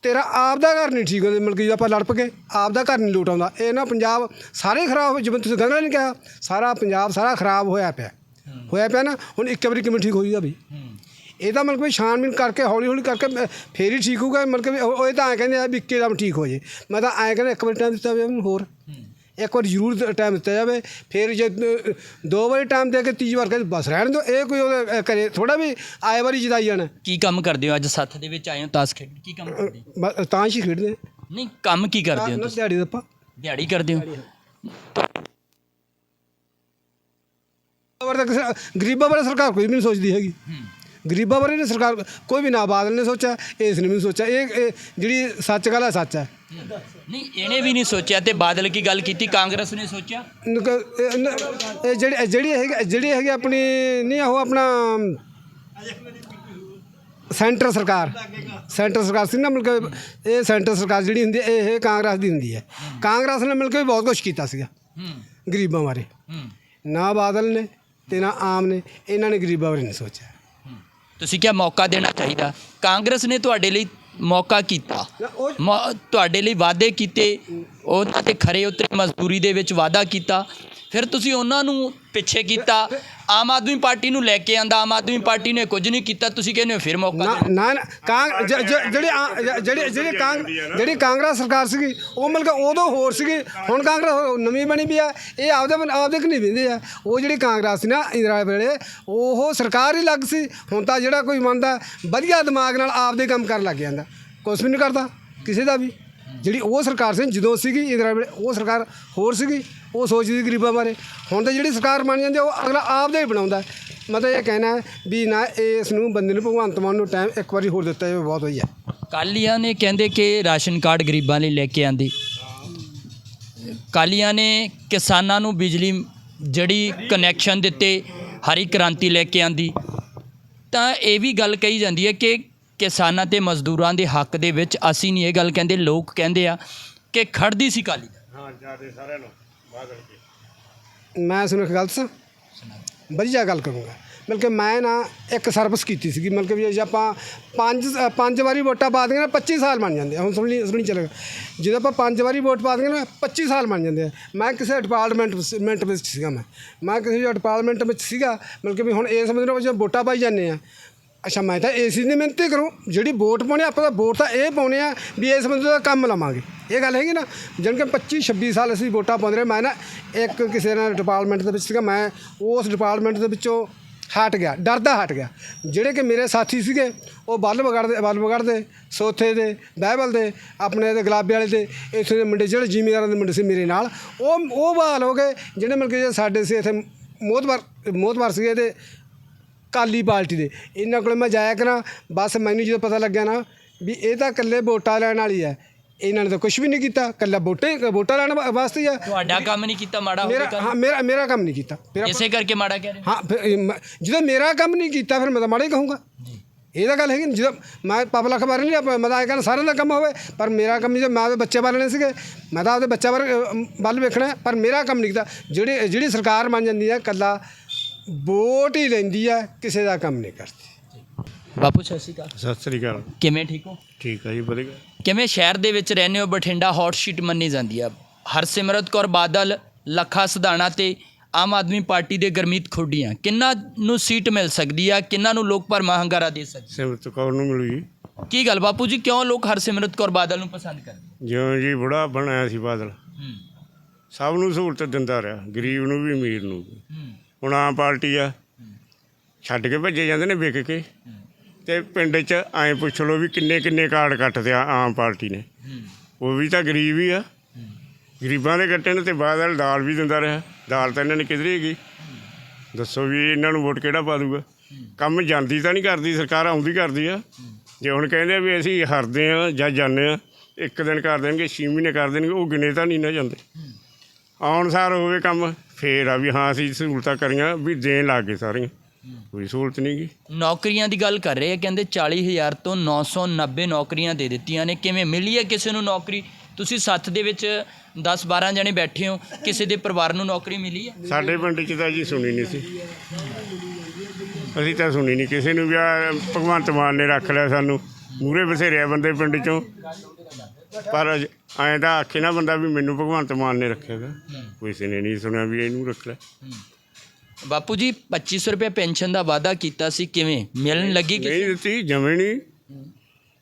ਤੇਰਾ ਆਪ ਦਾ ਘਰ ਨਹੀਂ ਠੀਕ ਹੁੰਦਾ ਮਤਲਬ ਕਿ ਜਦੋਂ ਆਪਾਂ ਲੜ ਪਕੇ ਆਪ ਦਾ ਘਰ ਨਹੀਂ ਲੋਟ ਆਉਂਦਾ। ਇਹ ਨਾ ਪੰਜਾਬ ਸਾਰੇ ਖਰਾਬ ਜਿਵੇਂ ਤੁਸੀਂ ਗੰਗਾ ਨਹੀਂ ਕਿਹਾ ਸਾਰਾ ਪੰਜਾਬ ਸਾਰਾ ਖਰਾਬ ਹੋਇਆ ਪਿਆ। ਹੋਇਆ ਪਿਆ ਨਾ ਹੁਣ ਇੱਕ ਵਾਰੀ ਕਿਵੇਂ ਠੀਕ ਹੋ ਜੂਗਾ ਵੀ? ਇਹ ਤਾਂ ਮਤਲਬ ਕਿ ਛਾਣਬੀਨ ਕਰਕੇ ਹੌਲੀ ਹੌਲੀ ਕਰਕੇ ਫੇਰ ਹੀ ਠੀਕ ਹੋਊਗਾ ਮਤਲਬ ਕਿ ਉਹ ਇਹ ਤਾਂ ਐਂ ਕਹਿੰਦੇ ਆ ਵੀ ਇੱਕੇ ਦਮ ਠੀਕ ਹੋ ਜੇ। ਮੈਂ ਤਾਂ ਐਂ ਕਹਿੰਦਾ ਇੱਕ ਵਾਰੀ ਟਾਈਮ ਦਿੱਤਾ ਉਹਨੂੰ ਹੋਰ। ਇੱਕ ਵਾਰ ਜ਼ਰੂਰ ਟਾਈਮ ਦਿੱਤਾ ਜਾਵੇ। ਫਿਰ ਜੇ ਦੋ ਵਾਰੀ ਟਾਈਮ ਦੇ ਕੇ ਤੀਜੀ ਵਾਰ ਕਹਿੰਦੇ ਬਸ ਰਹਿਣ ਦਿਓ। ਇਹ ਕੋਈ ਉਹਦੇ ਕਰੇ ਥੋੜਾ ਵੀ ਆਏ ਵਾਰੀ ਜਿਤਾਈ ਜਾਣਾ। ਕੀ ਕੰਮ ਕਰਦੇ ਹੋ? ਅੱਜ ਸੱਥ ਦੇ ਵਿੱਚ ਆਏ ਹੋ ਤਾਸ ਖੇਡ ਕੀ ਕੰਮ ਕਰਦੇ? ਹੋ ਤਾਂ ਹੀ ਖੇਡਦੇ ਨਹੀਂ ਕੰਮ ਕੀ ਕਰਦੇ ਹੋ ਨਾ ਤੁਸੀਂ? ਦਿਹਾੜੀ ਦਾ ਆਪਾਂ। ਦਿਹਾੜੀ ਕਰਦੇ ਹੋ? ਬਾਰੇ ਤਾਂ ਕਿਸੇ ਗਰੀਬਾਂ ਬਾਰੇ ਸਰਕਾਰ ਕੋਈ ਵੀ ਨਹੀਂ ਸੋਚਦੀ ਹੈਗੀ। ਗਰੀਬਾਂ ਬਾਰੇ ਨੇ ਸਰਕਾਰ ਕੋਈ ਵੀ ਨਾ ਬਾਦਲ ਨੇ ਸੋਚਿਆ ਇਸ ਨੇ ਵੀ ਨਹੀਂ ਸੋਚਿਆ। ਇਹ ਇਹ ਜਿਹੜੀ ਸੱਚ ਗੱਲ ਹੈ ਸੱਚ ਹੈ। ਨਹੀਂ ਇਹਨੇ ਵੀ ਨਹੀਂ ਸੋਚਿਆ ਤੇ ਬਾਦਲ ਕੀ ਗੱਲ ਕੀਤੀ? ਕਾਂਗਰਸ ਨੇ ਸੋਚਿਆ? ਜਿਹੜੀ ਜਿਹੜੀ ਹੈਗੀ ਜਿਹੜੀ ਹੈਗੀ ਆਪਣੀ ਨਹੀਂ ਉਹ ਆਪਣਾ ਸੈਂਟਰ ਸਰਕਾਰ। ਸੈਂਟਰ ਸਰਕਾਰ ਸੀ ਨਾ ਮਿਲ ਕੇ ਇਹ ਸੈਂਟਰ ਸਰਕਾਰ ਜਿਹੜੀ ਹੁੰਦੀ ਹੈ ਇਹ ਇਹ ਕਾਂਗਰਸ ਦੀ ਹੁੰਦੀ ਹੈ। ਕਾਂਗਰਸ ਨੇ ਮਿਲ ਕੇ ਬਹੁਤ ਕੁਝ ਕੀਤਾ ਸੀਗਾ। ਗਰੀਬਾਂ ਬਾਰੇ। ਨਾ ਬਾਦਲ ਨੇ ਤੇ ਨਾ ਆਮ ਨੇ। ਇਹਨਾਂ ਨੇ ਗਰੀਬਾਂ ਬਾਰੇ ਨਹੀਂ ਸੋਚਿਆ। ਤੁਸੀਂ ਕਿਹਾ ਮੌਕਾ ਦੇਣਾ ਚਾਹੀਦਾ। ਕਾਂਗਰਸ ਨੇ ਤੁਹਾਡੇ ਲਈ ਮੌਕਾ ਕੀਤਾ। ਮੌ- ਤੁਹਾਡੇ ਲਈ ਵਾਅਦੇ ਕੀਤੇ। ਉਹਨਾਂ ਤੇ ਖਰੇ ਉਤਰੇ, ਮਜ਼ਦੂਰੀ ਦੇ ਵਿੱਚ ਵਾਅਦਾ ਕੀਤਾ। ਫਿਰ ਤੁਸੀਂ ਉਹਨਾਂ ਨੂੰ ਪਿੱਛੇ ਕੀਤਾ ਆਮ ਆਦਮੀ ਪਾਰਟੀ ਨੂੰ ਲੈ ਕੇ ਆਂਦਾ ਆਮ ਆਦਮੀ ਪਾਰਟੀ ਨੇ ਕੁਝ ਨਹੀਂ ਕੀਤਾ ਤੁਸੀਂ ਕਹਿੰਦੇ ਹੋ ਫਿਰ ਮੌਕਾ ਨਾ ਨਾ ਨਾ, ਕਾਂ ਜ- ਜ- ਜਿਹੜੀ ਆ- ਜ- ਜਿਹੜੀ ਜਿਹੜੀ ਕਾਂਗ ਜਿਹੜੀ ਕਾਂਗਰਸ ਸਰਕਾਰ ਸੀਗੀ ਉਹ ਮਿਲ ਕੇ ਉਦੋਂ ਹੋਰ ਸੀਗੀ ਹੁਣ ਕਾਂਗਰਸ ਨਵੀਂ ਬਣੀ ਵੀ ਆ ਇਹ ਆਪਦੇ ਬਨ- ਆਪਦੇ ਕਿ ਨਹੀਂ ਵਿੰਦੇ ਆ? ਉਹ ਜਿਹੜੀ ਕਾਂਗਰਸ ਸੀ ਨਾ ਇੰਦਰਾ ਵੇਲੇ ਉਹ ਸਰਕਾਰ ਹੀ ਲੱਗ ਸੀ ਹੁਣ ਤਾਂ ਜਿਹੜਾ ਕੋਈ ਮੰਨਦਾ ਵਧੀਆ ਦਿਮਾਗ ਨਾਲ ਆਪਦੇ ਕੰਮ ਕਰਨ ਲੱਗ ਜਾਂਦਾ। ਕੁਛ ਵੀ ਨਹੀਂ ਕਰਦਾ ਕਿਸੇ ਦਾ ਵੀ। ਜਿਹੜੀ ਉਹ ਸਰਕਾਰ ਸੀ ਜਦੋਂ ਸੀਗੀ ਇੰਦਰਾ ਵੇਲੇ ਉਹ ਸਰਕਾਰ ਹੋਰ ਸੀਗੀ, ਉਹ ਸੋਚਦੀ ਗਰੀਬਾਂ ਬਾਰੇ। ਹੁਣ ਤਾਂ ਜਿਹੜੀ ਸਰਕਾਰ ਬਣ ਜਾਂਦੀ ਉਹ ਅਗਲਾ ਆਪਦਾ ਹੀ ਬਣਾਉਂਦਾ ਮਤਲਬ ਇਹ ਕਹਿਣਾ ਵੀ ਨਾ ਇਸ ਨੂੰ ਬੰਦੇ ਨੂੰ ਭਗਵੰਤ ਮਾਨ ਨੂੰ ਟਾਈਮ ਇੱਕ ਵਾਰੀ ਹੋਰ ਦਿੱਤਾ ਜਾਵੇ, ਬਹੁਤ ਵਧੀਆ। ਕਾਲੀਆਂ ਨੇ ਕਹਿੰਦੇ ਕਿ ਰਾਸ਼ਨ ਕਾਰਡ ਗਰੀਬਾਂ ਲਈ ਲੈ ਕੇ ਆਂਦੇ। ਕਾਲੀਆਂ ਨੇ ਕਿਸਾਨਾਂ ਨੂੰ ਬਿਜਲੀ ਜਿਹੜੀ ਕਨੈਕਸ਼ਨ ਦਿੱਤੇ, ਹਰੀ ਕ੍ਰਾਂਤੀ ਲੈ ਕੇ ਆਂਦੀ। ਤਾਂ ਇਹ ਵੀ ਗੱਲ ਕਹੀ ਜਾਂਦੀ ਹੈ ਕਿ ਕਿਸਾਨਾਂ ਤੇ ਮਜ਼ਦੂਰਾਂ ਦੇ ਹੱਕ ਦੇ ਵਿੱਚ ਅਸੀਂ ਨਹੀਂ ਇਹ ਗੱਲ ਕਹਿੰਦੇ ਲੋਕ ਕਹਿੰਦੇ ਆ ਕਿ ਖੜਦੀ ਸੀ ਕਾਲੀ ਹਾਂ ਜਿਆਦੇ ਸਾਰਿਆਂ ਨੂੰ ਬਾਦਲ ਕੇ। ਮੈਂ ਤੁਹਾਨੂੰ ਇੱਕ ਗੱਲ ਦੱਸਾਂ? ਵਧੀਆ ਗੱਲ ਕਰੂੰਗਾ। ਮਤਲਬ ਕਿ ਮੈਂ ਨਾ ਇੱਕ ਸਰਵਿਸ ਕੀਤੀ ਸੀਗੀ। ਮਤਲਬ ਕਿ ਵੀ ਜੇ ਆਪਾਂ ਪੰਜ ਪੰਜ ਵਾਰੀ ਵੋਟਾਂ ਪਾ ਦਿੰਦੇ ਨਾ 25 ਸਾਲ ਬਣ ਜਾਂਦੇ ਆ। ਹੁਣ ਸੁਣੀ ਸੁਣੀ ਚੱਲੇਗਾ ਜਦੋਂ ਆਪਾਂ ਪੰਜ ਵਾਰੀ ਵੋਟ ਪਾ ਦਿੰਦੇ ਨਾ 25 ਸਾਲ ਬਣ ਜਾਂਦੇ ਆ। ਮੈਂ ਕਿਸੇ ਡਿਪਾਰਟਮੈਂਟ ਵਿੱਚ- ਮਿੰਟ ਵਿੱਚ ਸੀਗਾ ਮੈਂ। ਮੈਂ ਕਿਸੇ ਡਿਪਾਰਟਮੈਂਟ ਵਿੱਚ ਸੀਗਾ। ਮਤਲਬ ਕਿ ਵੀ ਹੁਣ ਇਸ ਸਮੇਂ ਨੂੰ ਜਦੋਂ ਵੋਟਾਂ ਪਾਈ ਜਾਂਦੇ ਆ ਅੱਛਾ, ਮੈਂ ਤਾਂ ਏਸੀ ਦੀ ਮਿਹਨਤੀ ਕਰੂੰ। ਜਿਹੜੀ ਵੋਟ ਪਾਉਣੀ ਆਪਾਂ ਤਾਂ ਵੋਟ ਤਾਂ ਇਹ ਪਾਉਣੇ ਆ ਵੀ ਇਸ ਬੰਦੇ ਦਾ ਕੰਮ ਲਵਾਂਗੇ। ਇਹ ਗੱਲ ਹੈਗੀ ਨਾ, ਜਾਣੀ ਕਿ 25 26 ਸਾਲ ਅਸੀਂ ਵੋਟਾਂ ਪਾਉਂਦੇ ਰਹੇ। ਮੈਂ ਨਾ ਇੱਕ ਕਿਸੇ ਨਾਲ ਡਿਪਾਰਟਮੈਂਟ ਦੇ ਵਿੱਚ ਸੀਗਾ, ਮੈਂ ਉਸ ਡਿਪਾਰਟਮੈਂਟ ਦੇ ਵਿੱਚੋਂ ਹਟ ਗਿਆ, ਡਰਦਾ ਹਟ ਗਿਆ। ਜਿਹੜੇ ਕਿ ਮੇਰੇ ਸਾਥੀ ਸੀਗੇ, ਉਹ ਬੱਲ ਵਗੜਦੇ ਬੱਲ ਵਗੜਦੇ, ਸੋਥੇ ਦੇ ਬਹਿਬਲ ਦੇ ਆਪਣੇ ਦੇ ਗੁਲਾਬੇ ਵਾਲੇ ਦੇ, ਇੱਥੇ ਦੇ ਮੁੰਡੇ, ਜਿਹੜੇ ਜ਼ਿਮੀਦਾਰਾਂ ਦੇ ਮੁੰਡੇ ਸੀ ਮੇਰੇ ਨਾਲ, ਉਹ ਉਹ ਬਹਾਲ ਹੋ ਗਏ। ਜਿਹੜੇ ਮਤਲਬ ਕਿ ਸਾਡੇ ਸੀ ਇੱਥੇ ਮੋਹਤਵਾਰ ਮੋਤਵਰ ਸੀਗੇ ਤੇ ਕਾਲੀ ਪਾਰਟੀ ਦੇ। ਇਹਨਾਂ ਕੋਲ ਮੈਂ ਜਾਇਆ ਕਰਾਂ ਬਸ ਮੈਨੂੰ ਜਦੋਂ ਪਤਾ ਲੱਗਿਆ ਨਾ ਵੀ ਇਹ ਤਾਂ ਇਕੱਲੇ ਵੋਟਾਂ ਲੈਣ ਵਾਲੀ ਹੈ। ਇਹਨਾਂ ਨੇ ਤਾਂ ਕੁਝ ਵੀ ਨਹੀਂ ਕੀਤਾ ਇਕੱਲਾ ਵੋਟਾਂ ਹੀ- ਵੋਟਾਂ ਲੈਣ ਵਾ- ਵਾਸਤੇ ਹੀ ਆ। ਤੁਹਾਡਾ ਕੰਮ ਨਹੀਂ ਕੀਤਾ ਮਾੜਾ ਹੋਵੇ ਮੇਰਾ ਹਾਂ ਮੇਰਾ ਮੇਰਾ ਕੰਮ ਨਹੀਂ ਕੀਤਾ। ਮੇਰਾ ਇਸੇ ਕਰਕੇ ਮਾੜਾ ਕਹਿ ਰਹੇ ਹੋ। ਹਾਂ ਫਿਰ ਇਹ ਮੈਂ- ਜਦੋਂ ਮੇਰਾ ਕੰਮ ਨਹੀਂ ਕੀਤਾ ਫਿਰ ਮੈਂ ਤਾਂ ਮਾੜਾ ਹੀ ਕਹੂੰਗਾ। ਇਹ ਤਾਂ ਗੱਲ ਹੈਗੀ ਨਾ, ਜਦੋਂ ਮੈਂ ਪਬਲਿਕ ਬਾਰੇ ਨਹੀਂ ਆਪਾਂ- ਮੈਂ ਤਾਂ ਇਹ ਕਹਿੰਦਾ ਸਾਰਿਆਂ ਦਾ ਕੰਮ ਹੋਵੇ ਪਰ ਮੇਰਾ ਕੰਮ ਜੇ ਮੈਂ ਆਪਦੇ ਬੱਚੇ ਬਾਰੇ ਸੀਗੇ ਮੈਂ ਤਾਂ ਆਪਦੇ ਬੱਚਾ ਬਾਰੇ ਅ, ਵੱਲ ਵੇਖਣਾ ਹੈ, ਪਰ ਮੇਰਾ ਕੰਮ ਨਹੀਂ ਕੀਤਾ। ਜਿਹੜੀ ਜਿਹੜੀ ਸਰਕਾਰ ਬਣ ਜਾਂਦੀ ਹੈ ਕੱਲਾ ਵੋਟ ਹੀ ਲੈਂਦੀ ਹੈ ਕਿਸੇ ਦਾ ਕੰਮ ਨਹੀਂ ਕਰਦੀ। ਬਾਪੂ ਸਤਿ ਸ਼੍ਰੀ ਅਕਾਲ। ਸਤਿ ਸ੍ਰੀ ਅਕਾਲ। ਕਿਵੇਂ ਠੀਕ ਹੋ? ਠੀਕ ਆ ਜੀ ਵਧੀਆ। ਕਿਵੇਂ ਸ਼ਹਿਰ ਦੇ ਵਿੱਚ ਰਹਿੰਦੇ ਹੋ? ਬਠਿੰਡਾ ਹੌਟ ਸ਼ੀਟ ਮੰਨੀ ਜਾਂਦੀ ਆ। ਹਰਸਿਮਰਤ ਕੌਰ ਬਾਦਲ ਲੱਖਾ ਸਧਾਣਾ ਤੇ ਆਮ ਆਦਮੀ ਪਾਰਟੀ ਦੇ ਗਰਮੀਤ ਖੋਡੀਆਂ। ਕਿੰਨਾ ਨੂੰ ਸੀਟ ਮਿਲ ਸਕਦੀ ਆ? ਕਿੰਨਾ ਨੂੰ ਲੋਕ ਪਰ ਹੰਗਾਰਾ ਦੇ ਸਕਦੇ ਸਿਮਰਤ ਕੌਰ ਨੂੰ ਮਿਲੂ ਜੀ ਕੀ ਗੱਲ ਬਾਪੂ ਜੀ ਕਿਉਂ ਲੋਕ ਹਰਸਿਮਰਤ ਕੌਰ ਬਾਦਲ ਨੂੰ ਪਸੰਦ ਕਰਦੇ? ਜਿਉਂ ਜੀ ਬੁੜਾ ਬਣਾਇਆ ਸੀ ਬਾਦਲ। ਹੂੰ। ਸਭ ਨੂੰ ਸਹੂਲਤ ਦਿੰਦਾ ਰਿਹਾ। ਗਰੀਬ ਨੂੰ ਵੀ ਅਮੀਰ ਨੂੰ ਵੀ। ਹੂੰ। ਹੁਣ ਆਮ ਪਾਰਟੀ ਆ। ਛੱਡ ਕੇ ਭੱਜੇ ਜਾਂਦੇ ਨੇ ਵਿਕ ਕੇ। ਤੇ ਪਿੰਡ 'ਚ ਐਂ ਪੁੱਛ ਲਓ ਵੀ ਕਿੰਨੇ ਕਿੰਨੇ ਕਾਰਡ ਕੱਟਦੇ ਆ ਆਮ ਪਾਰਟੀ ਨੇ। ਉਹ ਵੀ ਤਾਂ ਗਰੀਬ ਹੀ ਆ। ਗਰੀਬਾਂ ਦੇ ਕੱਟੇ ਨੇ ਤੇ ਬਾਦਲ ਦਾਲ ਵੀ ਦਿੰਦਾ ਰਿਹਾ। ਦਾਲ ਤਾਂ ਇਹਨਾਂ ਨੇ ਕਿਧਰੇ ਹੈਗੀ ਦੱਸੋ ਵੀ ਇਹਨਾਂ ਨੂੰ ਵੋਟ ਕਿਹੜਾ ਪਾ ਦੂਗਾ? ਕੰਮ ਜਾਂਦੀ ਤਾਂ ਨਹੀਂ ਕਰਦੀ, ਸਰਕਾਰ ਆਉਂਦੀ ਕਰਦੀ ਆ। ਜੇ ਹੁਣ ਕਹਿੰਦੇ ਆ ਵੀ ਅਸੀਂ ਹਰਦੇ ਆ ਜਾਂ ਜਾਂਦੇ ਆ, ਇੱਕ ਦਿਨ ਕਰ ਦੇਣਗੇ, ਛੇ ਮਹੀਨੇ ਕਰ ਦੇਣਗੇ, ਉਹ ਗਿਣੇ ਤਾਂ ਨਹੀਂ ਨਾ ਜਾਂਦੇ। ਆਉਣ ਸਾਰ ਹੋਵੇ ਕੰਮ। ਫੇਰ ਆ ਵੀ ਹਾਂ ਅਸੀਂ ਸਹੂਲਤਾਂ ਕਰੀਆਂ ਵੀ ਦੇਣ ਲੱਗ ਗਏ ਸਾਰੀਆਂ। ਕੋਈ ਸਹੂਲਤ ਨਹੀਂ ਗੀ। ਨੌਕਰੀਆਂ ਦੀ ਗੱਲ ਕਰ ਰਹੇ ਆ ਕਹਿੰਦੇ 40000 ਤੋਂ 990 ਨੌਕਰੀਆਂ ਦੇ ਦਿੱਤੀਆਂ ਨੇ। ਕਿਵੇਂ ਮਿਲੀ ਹੈ ਕਿਸੇ ਨੂੰ ਨੌਕਰੀ? ਤੁਸੀਂ ਸੱਤ ਦੇ ਵਿੱਚ 10 12 ਜਣੇ ਬੈਠੇ ਹੋ ਕਿਸੇ ਦੇ ਪਰਿਵਾਰ ਨੂੰ ਨੌਕਰੀ ਮਿਲੀ ਹੈ? ਸਾਡੇ ਪਿੰਡ 'ਚ ਤਾਂ ਜੀ ਸੁਣੀ ਨਹੀਂ ਸੀ। ਅਸੀਂ ਤਾਂ ਸੁਣੀ ਨਹੀਂ ਕਿਸੇ ਨੂੰ ਵੀ ਆਹ ਭਗਵੰਤ ਮਾਨ ਨੇ ਰੱਖ ਲਿਆ ਸਾਨੂੰ। ਮੂਰੇ ਬਸੇਰਿਆ ਬੰਦੇ ਪਿੰਡ 'ਚੋਂ। ਪਰ ਐਂ ਤਾਂ ਆਖੇ ਨਾ ਬੰਦਾ ਵੀ ਮੈਨੂੰ ਭਗਵੰਤ ਮਾਨ ਨੇ ਰੱਖਿਆਗਾ ਕਿਸੇ ਨੇ ਨਹੀਂ ਸੁਣਿਆ ਵੀ ਇਹਨੂੰ ਰੱਖ ਲੈ ਬਾਪੂ ਜੀ 2500 ਰੁਪਏ ਪੈਨਸ਼ਨ ਦਾ ਵਾਅਦਾ ਕੀਤਾ ਸੀ ਕਿਵੇਂ? ਮਿਲਣ ਲੱਗੀ ਕਿ ਨਹੀਂ ਦਿੱਤੀ ਜਮੇ ਨਹੀਂ।